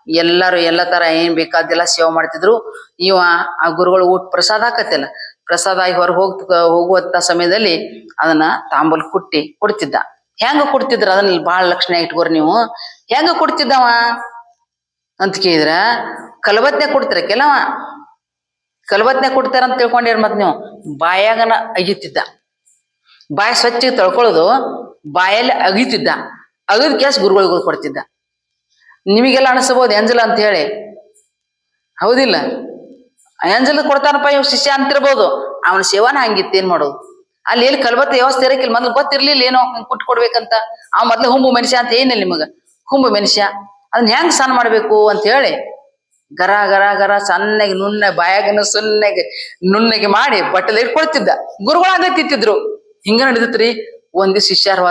ಎಲ್ಲಾರು ಎಲ್ಲ ತರ ಏನ್ ಬೇಕಾದೆಲ್ಲ ಸೇವೆ ಮಾಡ್ತಿದ್ರು. ಇವ ಆ ಗುರುಗಳು ಊಟ ಪ್ರಸಾದ ಹಾಕತ್ತಿಲ್ಲ ಪ್ರಸಾದ ಆಗಿ ಹೋಗ್ ಹೋಗುವಂತ ಸಮಯದಲ್ಲಿ ಅದನ್ನ ತಾಂಬೂಲ್ ಕುಟ್ಟಿ ಕೊಡ್ತಿದ್ದ. ಹೆಂಗ ಕೊಡ್ತಿದ್ರ ಅದನ್ನ? ಬಹಳ ಲಕ್ಷಣ ಇಟ್ಕೋರಿ ನೀವು. ಹೆಂಗ ಕೊಡ್ತಿದ್ದವ? ಅಂತ ಕೇಳಿದ್ರ ಕಲಬತ್ನೆ ಕೊಡ್ತಿರ? ಕೆಲವ ಕಲಬತ್ನೆ ಕೊಡ್ತಾರ ಅಂತ ತಿಳ್ಕೊಂಡಿರ ಮತ್ ನೀವು? ಬಾಯಾಗನ ಅಗಿತಿದ್ದ. ಬಾಯ ಸ್ವಚ್ಛ ತೊಳ್ಕೊಳ್ಳೋದು ಬಾಯಲ್ಲಿ ಅಗಿತಿದ್ದ. ಅಗದ್ ಕ್ಯಾಸ್ ಗುರುಗಳಿಗೆ ಕೊಡ್ತಿದ್ದ. ನಿಮಗೆಲ್ಲ ಅನಿಸ್ಬೋದು ಎಂಜಲ ಅಂತ ಹೇಳಿ. ಹೌದಿಲ್ಲ? ಎಂಜಲ ಕೊಡ್ತಾನಪ್ಪ ಇವ್ ಶಿಷ್ಯ ಅಂತಿರ್ಬೋದು. ಅವನ ಸೇವಾನ ಹಂಗಿತ್ತು ಏನ್ ಮಾಡೋದು? ಅಲ್ಲಿ ಎಲ್ಲಿ ಕಲ್ಬತ್ತ ವ್ಯವಸ್ಥೆ ಇರಕ್ಕಿಲ್ಲ ಮೊದ್ಲು ಗೊತ್ತಿರ್ಲಿಲ್ಲ ಏನೋ ಕುಟ್ ಕೊಡ್ಬೇಕಂತ. ಅವ ಮೊದ್ಲು ಹುಂಬು ಮನುಷ್ಯ ಅಂತ ಏನಿಲ್ಲ ನಿಮಗ? ಹುಂಬು ಮನುಷ್ಯ. ಅದನ್ನ ಹೆಂಗ್ ಸ್ನಾನ ಮಾಡ್ಬೇಕು ಅಂತ ಹೇಳಿ. ಗರ ಗರ ಗರ, ಸಣ್ಣಗೆ ನುಣ್ಣೆ ಬಾಯಾಗನ ಸುಣ್ಣಗೆ, ನುಣ್ಣಗೆ ಮಾಡಿ ಬಟ್ಟಲೆ ಇಟ್ಕೊಳ್ತಿದ್ದ. ಗುರುಗಳು ಹಂಗ ತಿಂತಿದ್ರು. ಹಿಂಗ ನಡಿದತ್ರಿ. ಒಂದ್ ಶಿಷ್ಯಾರು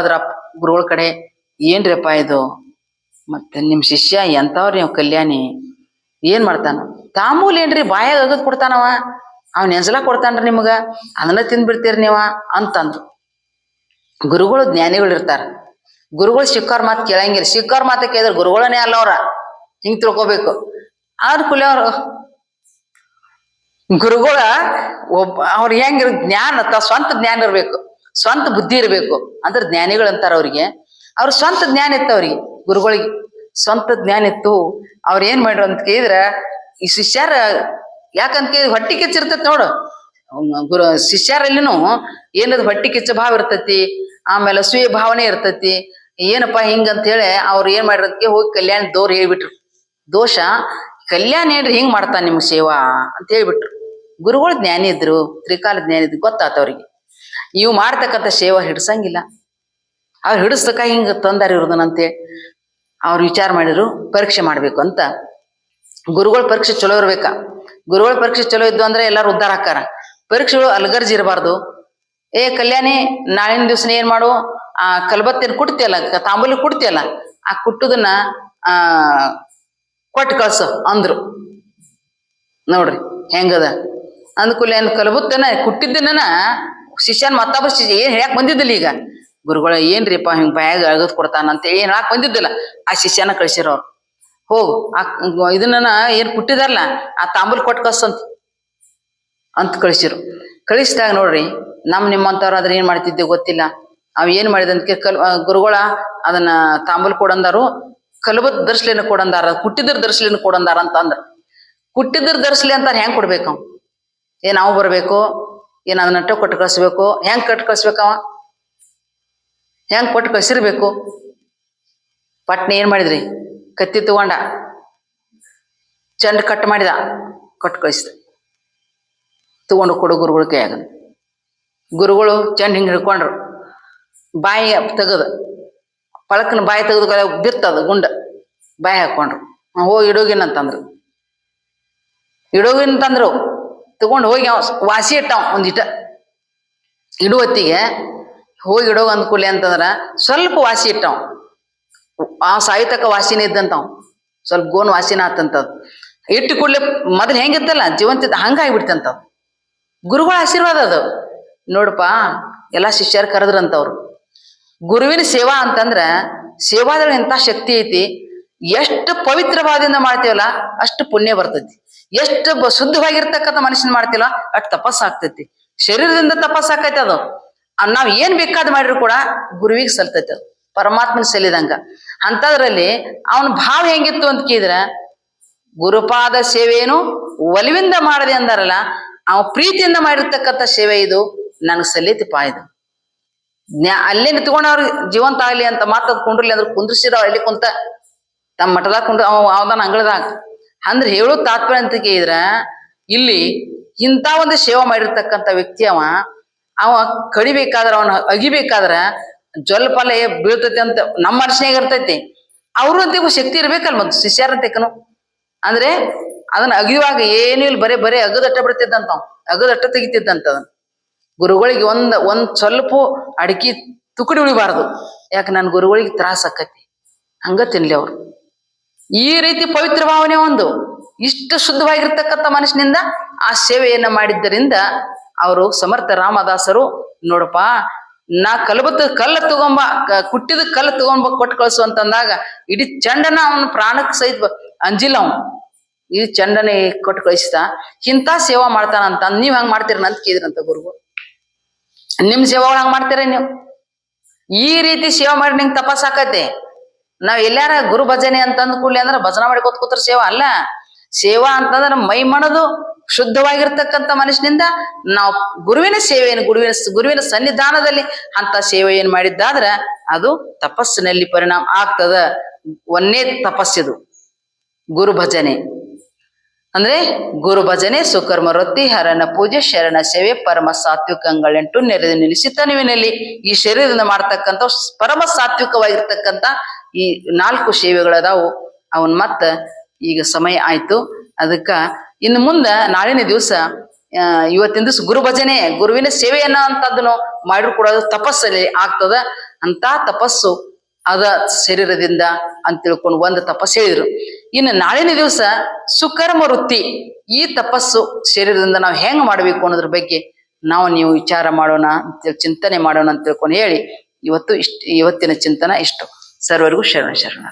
ಗುರುಗಳ ಕಡೆ, ಏನ್ರಿಪ್ಪ ಇದು? ಮತ್ತೆ ನಿಮ್ ಶಿಷ್ಯ ಎಂತವ್ರಿ ನೀವು ಕಲ್ಯಾಣಿ? ಏನ್ ಮಾಡ್ತಾನ? ತಾಂಬೂಲ್ ಏನ್ರಿ, ಬಾಯಾಗ ಅಗದ್ ಕೊಡ್ತಾನವ. ಅವ್ನ ಎನ್ಸಲ ಕೊಡ್ತಾನ್ರಿ ನಿಮ್ಗ? ಅದನ್ನ ತಿಂದ್ಬಿಡ್ತೀರಿ ನೀವ? ಅಂತಂದ್ರು. ಗುರುಗಳು ಜ್ಞಾನಿಗಳು ಇರ್ತಾರ. ಗುರುಗಳು ಸಿಕ್ಕೋರ್ ಮಾತು ಕೇಳಂಗಿಲ್ಲ. ಸಿಕ್ಕೋರ್ ಮಾತ ಕೇಳಿದ್ರೆ ಗುರುಗಳನ್ನೇ ಅಲ್ಲ ಅವ್ರ. ಹಿಂಗ್ ತಿಳ್ಕೊಬೇಕು. ಆದ್ರ ಕುಲೆ ಅವ್ರು. ಗುರುಗಳ ಒಬ್ಬ, ಅವ್ರ ಹೆಂಗಿರ, ಜ್ಞಾನ ತ, ಸ್ವಂತ ಜ್ಞಾನ ಇರ್ಬೇಕು. ಸ್ವಂತ ಬುದ್ಧಿ ಇರಬೇಕು. ಅಂದ್ರೆ ಜ್ಞಾನಿಗಳು ಅಂತಾರ ಅವ್ರಿಗೆ. ಅವ್ರ ಸ್ವಂತ ಜ್ಞಾನ ಇತ್ತು ಅವ್ರಿಗೆ. ಗುರುಗಳಿಗೆ ಸ್ವಂತ ಜ್ಞಾನ ಇತ್ತು. ಅವ್ರ ಏನ್ ಮಾಡ್ರು ಅಂತ ಕೇಳಿದ್ರ, ಈ ಶಿಷ್ಯರ, ಯಾಕಂತ ಕೇಳಿ ಹೊಟ್ಟಿ ಕಿಚ್ಚಿರ್ತೈತಿ ನೋಡು. ಗುರು, ಶಿಷ್ಯರಲ್ಲಿನೂ ಏನದು ಹೊಟ್ಟಿ ಕಿಚ್ಚ ಭಾವ ಇರ್ತೈತಿ, ಆಮೇಲೆ ಸ್ವೀಯ ಭಾವನೆ ಇರ್ತೈತಿ. ಏನಪ್ಪಾ ಹಿಂಗಂತ ಹೇಳಿ ಅವ್ರು ಏನ್ ಮಾಡಿರೋದಕ್ಕೆ ಹೋಗಿ ಕಲ್ಯಾಣ ದೋರ್ ಹೇಳ್ಬಿಟ್ರು. ದೋಷ ಕಲ್ಯಾಣ ಏನ್ರಿ ಹಿಂಗ್ ಮಾಡ್ತಾನ ನಿಮ್ಗೆ ಸೇವಾ ಅಂತ ಹೇಳ್ಬಿಟ್ರು. ಗುರುಗಳು ಜ್ಞಾನ ಇದ್ರು, ತ್ರಿಕಾಲ ಜ್ಞಾನ ಇದ್ರು, ಗೊತ್ತಾತ ಅವ್ರಿಗೆ. ಇವು ಮಾಡ್ತಕ್ಕಂಥ ಸೇವಾ ಹಿಡ್ಸಂಗಿಲ್ಲ. ಅವ್ರು ಹಿಡಿಸ್ತಕ ಹಿಂಗ ತೊಂದರೆ ಇರೋದನಂತೆ ಅವ್ರು ವಿಚಾರ ಮಾಡಿದ್ರು, ಪರೀಕ್ಷೆ ಮಾಡ್ಬೇಕು ಅಂತ. ಗುರುಗಳ ಪರೀಕ್ಷೆ ಚಲೋ ಇರ್ಬೇಕ. ಗುರುಗಳ ಪರೀಕ್ಷೆ ಚಲೋ ಇದ್ದು ಅಂದ್ರೆ ಎಲ್ಲಾರು ಉದ್ಧಾರ ಹಾಕಾರ ಪರೀಕ್ಷೆಗಳು ಅಲ್ಗರ್ಜಿ ಇರಬಾರ್ದು. ಏ ಕಲ್ಯಾಣಿ, ನಾಳಿನ ದಿವ್ಸನ ಏನ್ ಮಾಡು? ಆ ಕಲ್ಬತ್ತೇನ್ ಕುಡ್ತಿಯಲ್ಲ ತಾಂಬೂಲಿ ಕುಡ್ತಿಯಲ್ಲ ಆ ಕುಟ್ಟುದನ್ನ, ಆ ಕೊಟ್ಟು ಕಳ್ಸು ಅಂದ್ರು. ನೋಡ್ರಿ, ಹೆಂಗದ? ಅಂದ್ಕೂಲ ಅಂದ್ ಕಲಬುತ್ತನ? ಕುಟ್ಟಿದ್ದನ ಶಿಷ್ಯನ್ ಮತ್ತೊಬ್ಬ ಶಿಷ್ಯ ಏನ್ ಹೇಳಕ್ ಬಂದಿದ್ದಿಲ್ಲ ಈಗ. ಗುರುಗಳ, ಏನ್ರಿಪ್ಪ ಹಿಂಗ್ ಬಾಯಾಗ ಅಳಗದ್ ಕೊಡ್ತಾನ ಅಂತ ಏನ್ ಹೇಳಕ್ ಬಂದಿದ್ದಿಲ್ಲ. ಆ ಶಿಷ್ಯನ ಕಳ್ಸಿರೋರು ಹೋಗು, ಆ ಇದನ್ನ ಏನ್ ಕುಟ್ಟಿದಾರಲ್ಲ ಆ ತಾಂಬೂಲ್ ಕೊಟ್ಟು ಕಳ್ಸಂತ ಅಂತ. ಕಳಿಸಿರು. ಕಳಿಸಿದಾಗ ನೋಡ್ರಿ, ನಮ್ ನಿಮ್ಮಂತವ್ರು ಆದ್ರೆ ಏನ್ ಮಾಡ್ತಿದ್ದೆ ಗೊತ್ತಿಲ್ಲ. ಅವ್ ಏನ್ ಮಾಡಿದಂತ ಕಲ್ ಗುರುಗಳ ಅದನ್ನ ತಾಂಬೂಲ್ ಕೊಡಂದಾರು ಕಲಬತ್ ದರ್ಶಲಿನ ಕೊಡಂದಾರ, ಕುಟ್ಟಿದ್ರ ದರ್ಶಲಿನ ಕೊಡಂದಾರ ಅಂತ ಅಂದ್ರ ಕುಟ್ಟಿದ್ರ ದರ್ಶಲಿ ಅಂತ ಹೆಂಗ್ ಕೊಡ್ಬೇಕು ಅವ್? ಏನ್ ನಾವು ಬರ್ಬೇಕು ಏನ್ ಅದನ್ನ ನಟ್ಟ ಕೊಟ್ಟು ಕಳ್ಸ್ಬೇಕು, ಹೆಂಗ್ ಕಟ್ ಕಳ್ಸ್ಬೇಕವ ಹೆಂಗ್ ಕೊಟ್ಟು ಕಳ್ಸಿರ್ಬೇಕು? ಪಟ್ನೆ ಏನ್ ಮಾಡಿದ್ರಿ? ಕತ್ತಿ ತಗೊಂಡ, ಚಂಡ್ ಕಟ್ ಮಾಡಿದ, ಕೊಟ್ಟು ಕಳಿಸಿದ. ತಗೊಂಡು ಕೊಡು ಗುರುಗಳ ಕೈಯಾಗ. ಗುರುಗಳು ಚೆಂಡ್ ಹಿಂಗೆ ಹಿಡ್ಕೊಂಡ್ರು. ಬಾಯಿ ತೆಗದು, ಪಳಕನ ಬಾಯಿ ತೆಗೆದು ಬಿತ್ತದ ಗುಂಡ. ಬಾಯಿ ಹಾಕೊಂಡ್ರು. ಹೋಗಿ ಇಡೋಗಿನ ಅಂತಂದ್ರು. ಇಡೋಗಿನ ತಂದ್ರು ತಗೊಂಡು ಹೋಗಿ ವಾಸಿ ಇಟ್ಟವ ಒಂದಿಟ ಇಡುವತ್ತಿಗೆ ಹೋಗಿ ಇಡೋ ಅಂದ್ಕೂಲೆ ಅಂತಂದ್ರ ಸ್ವಲ್ಪ ವಾಸಿ ಇಟ್ಟವ. ಆ ಸಾಯುತಕ ವಾಸಿನ ಇದ್ದಂತವ್. ಸ್ವಲ್ಪ ಗೋನ್ ವಾಸಿನ ಆತಂತದ್. ಇಟ್ಟು ಕೂಡ್ಲೆ ಮೊದಲು ಹೆಂಗಿತ್ತಲ್ಲ ಜೀವಂತಿದ್ದ ಹಂಗಾಗ್ಬಿಡ್ತಂತವ್ ಗುರುಗಳ ಆಶೀರ್ವಾದ ಅದು. ನೋಡಪ್ಪ, ಎಲ್ಲ ಶಿಷ್ಯರು ಕರೆದ್ರಂತವ್ರು. ಗುರುವಿನ ಸೇವಾ ಅಂತಂದ್ರ ಸೇವಾದೊಳಗೆ ಎಂತ ಶಕ್ತಿ ಐತಿ. ಎಷ್ಟು ಪವಿತ್ರವಾದಿಂದ ಮಾಡ್ತೀವಲ್ಲ, ಅಷ್ಟು ಪುಣ್ಯ ಬರ್ತೈತಿ. ಎಷ್ಟು ಶುದ್ಧವಾಗಿರ್ತಕ್ಕಂಥ ಮನುಷ್ಯನ ಮಾಡ್ತೀವಲ್ಲ, ಅಷ್ಟು ತಪಸ್ಸು ಆಗ್ತೈತಿ ಶರೀರದಿಂದ ತಪಸ್ಸು ಆಕೈತಿ ಅದು ನಾವು ಏನ್ ಬೇಕಾದ್ ಮಾಡಿದ್ರು ಕೂಡ ಗುರುವಿಗೆ ಸಲ್ತೈತಿ ಅದು. ಪರಮಾತ್ಮನ ಸೆಲಿದಂಗ ಅಂಥದ್ರಲ್ಲಿ ಅವನ ಭಾವ ಹೆಂಗಿತ್ತು ಅಂತ ಕೇಳಿದ್ರ, ಗುರುಪಾದ ಸೇವೆಯನ್ನು ಒಲಿವಿಂದ ಮಾಡದೆ ಅಂದಾರಲ್ಲ, ಅವ ಪ್ರೀತಿಯಿಂದ ಮಾಡಿರ್ತಕ್ಕಂಥ ಸೇವೆ ಇದು ನನಗೆ ಸಲ್ಲಿತಿ ಇದು. ಜ್ಞಾ ಅಲ್ಲೇ ನಿಂತ್ಕೊಂಡು ಅವ್ರಿಗೆ ಜೀವಂತ ಆಗ್ಲಿ ಅಂತ ಮಾತದ್ ಕುಂಡ್ರಲಿ ಅಂದ್ರೆ ಕುಂದ್ರಿಸಿರೋ ಅಲ್ಲಿ ಕುಂತ ತಮ್ಮ ಮಠದಾಗ ಕುಂಡ್ರ ಅವ ಅವದಾನ ಅಂಗಳದಾಗ. ಅಂದ್ರೆ ಹೇಳೋ ತಾತ್ಪರ್ಯ ಅಂತ ಕೇಳಿದ್ರ, ಇಲ್ಲಿ ಇಂಥ ಒಂದು ಸೇವೆ ಮಾಡಿರ್ತಕ್ಕಂಥ ವ್ಯಕ್ತಿ ಅವ ಅವ ಕಡಿಬೇಕಾದ್ರ, ಅವನ ಅಗಿಬೇಕಾದ್ರ ಜೊಲ್ಪಲೆ ಬೀಳ್ತೈತಿ ಅಂತ ನಮ್ಮ ಮನುಷ್ಯನಾಗ ಇರ್ತೈತಿ. ಅವರು ಅಂತಿಗೂ ಶಕ್ತಿ ಇರ್ಬೇಕಲ್ಲ ಮತ್ತು ಶಿಷ್ಯರಂತಿಕನು ಅಂದ್ರೆ ಅದನ್ನ ಅಗಿಯುವಾಗ ಏನು ಇಲ್ಲ, ಬರೇ ಬರೇ ಅಗದಟ್ಟ ಬಿಡ್ತಿದ್ದಂತ ಅಗದಟ್ಟ ತೆಗಿತಿದ್ದಂತ ಅದನ್ನ ಗುರುಗಳಿಗೆ ಒಂದ್ ಒಂದ್ ಸ್ವಲ್ಪ ಅಡಿಕೆ ತುಕಡಿ ಉಳಿಬಾರ್ದು. ಯಾಕೆ ನನ್ನ ಗುರುಗಳಿಗೆ ತ್ರಾಸ ಆಕತಿ. ಹಂಗ ತಿನ್ಲಿ ಅವ್ರು. ಈ ರೀತಿ ಪವಿತ್ರ ಭಾವನೆ ಒಂದು. ಇಷ್ಟು ಶುದ್ಧವಾಗಿರ್ತಕ್ಕಂಥ ಮನುಷ್ಯನಿಂದ ಆ ಸೇವೆಯನ್ನ ಮಾಡಿದ್ದರಿಂದ ಅವರು ಸಮರ್ಥ ರಾಮದಾಸರು, ನೋಡಪ್ಪ, ನಾ ಕಲ್ಬತ್ ಕಲ್ಲು ತಗೊಂಬ ಕುಟ್ಟಿದ ಕಲ್ಲು ತಗೊಂಬ ಕೊಟ್ಟು ಕಳ್ಸು ಅಂತಂದಾಗ ಇಡೀ ಚಂಡನ ಅವನ ಪ್ರಾಣಕ್ಕೆ ಸಹಿತ ಅಂಜಿಲ್ಲ ಅವನು. ಇಡೀ ಚಂಡನೆ ಕೊಟ್ಟು ಕಳಿಸ್ತಾ ಇಂಥ ಸೇವಾ ಮಾಡ್ತಾನಂತ ನೀವ್ ಹಂಗ್ ಮಾಡ್ತೀರ ಅಂತ ಕೇಳಿದ್ರಂತ ಗುರುಗಳು. ನಿಮ್ ಸೇವಾ ಹಂಗ್ ಮಾಡ್ತೀರ ನೀವು? ಈ ರೀತಿ ಸೇವಾ ಮಾಡಿ ನಿಂಗೆ ತಪಸ್ಸಾಕತೆ ನಾವ್ ಎಲ್ಲಾರ ಗುರು ಭಜನೆ ಅಂತ ಅಂದ್ ಕೂಡ್ಲಿ ಅಂದ್ರ ಭಜನೆ ಮಾಡಿ ಕೂತ್ ಕೂತ್ರ ಸೇವಾ ಅಲ್ಲ. ಸೇವಾ ಅಂತಂದ್ರ ಮೈ ಮನದು ಶುದ್ಧವಾಗಿರ್ತಕ್ಕಂಥ ಮನುಷ್ಯನಿಂದ ನಾವು ಗುರುವಿನ ಸೇವೆಯನ್ನು, ಗುರುವಿನ ಗುರುವಿನ ಸನ್ನಿಧಾನದಲ್ಲಿ ಅಂತ ಸೇವೆಯನ್ನು ಮಾಡಿದ್ದಾದ್ರ ಅದು ತಪಸ್ಸಿನಲ್ಲಿ ಪರಿಣಾಮ ಆಗ್ತದ. ಒಂದೇ ತಪಸ್ಸಿದು. ಗುರು ಭಜನೆ. ಅಂದ್ರೆ ಗುರು ಭಜನೆ ಸುಕರ್ಮ ವೃತ್ತಿ ಹರಣ ಪೂಜೆ ಶರಣ ಸೇವೆ ಪರಮ ಸಾತ್ವಿಕಂಗಳೆಂಟು ನೆರೆದು ನಿಲ್ಲಿಸಿ ತನುವಿನಲ್ಲಿ ಈ ಶರೀರದಿಂದ ಮಾಡ್ತಕ್ಕಂಥ ಪರಮ ಸಾತ್ವಿಕವಾಗಿರ್ತಕ್ಕಂಥ ಈ ನಾಲ್ಕು ಸೇವೆಗಳದಾವು. ಅವನ್ ಮತ್ತ ಈಗ ಸಮಯ ಆಯ್ತು. ಅದಕ್ಕ ಇನ್ನು ಮುಂದ ನಾಳಿನ ದಿವಸ ಇವತ್ತಿನ ದಿವಸ ಗುರು ಭಜನೆ, ಗುರುವಿನ ಸೇವೆಯನ್ನ ಅಂತದನ್ನು ಮಾಡಿರು ಕೂಡ ತಪಸ್ಸಲ್ಲಿ ಆಗ್ತದ. ಅಂತ ತಪಸ್ಸು ಅದ ಶರೀರದಿಂದ ಅಂತ ತಿಳ್ಕೊಂಡು ಒಂದು ತಪಸ್ಸು ಹೇಳಿದ್ರು. ಇನ್ನು ನಾಳಿನ ದಿವಸ ಸುಕರ್ಮ ವೃತ್ತಿ, ಈ ತಪಸ್ಸು ಶರೀರದಿಂದ ನಾವು ಹೆಂಗ್ ಮಾಡ್ಬೇಕು ಅನ್ನೋದ್ರ ಬಗ್ಗೆ ನಾವು ನೀವು ವಿಚಾರ ಮಾಡೋಣ ಅಂತೇಳಿ ಚಿಂತನೆ ಮಾಡೋಣ ಅಂತ ತಿಳ್ಕೊಂಡು ಹೇಳಿ ಇವತ್ತು ಇಷ್ಟ, ಇವತ್ತಿನ ಚಿಂತನ ಇಷ್ಟು. ಸರ್ವರಿಗೂ ಶರಣ ಶರಣ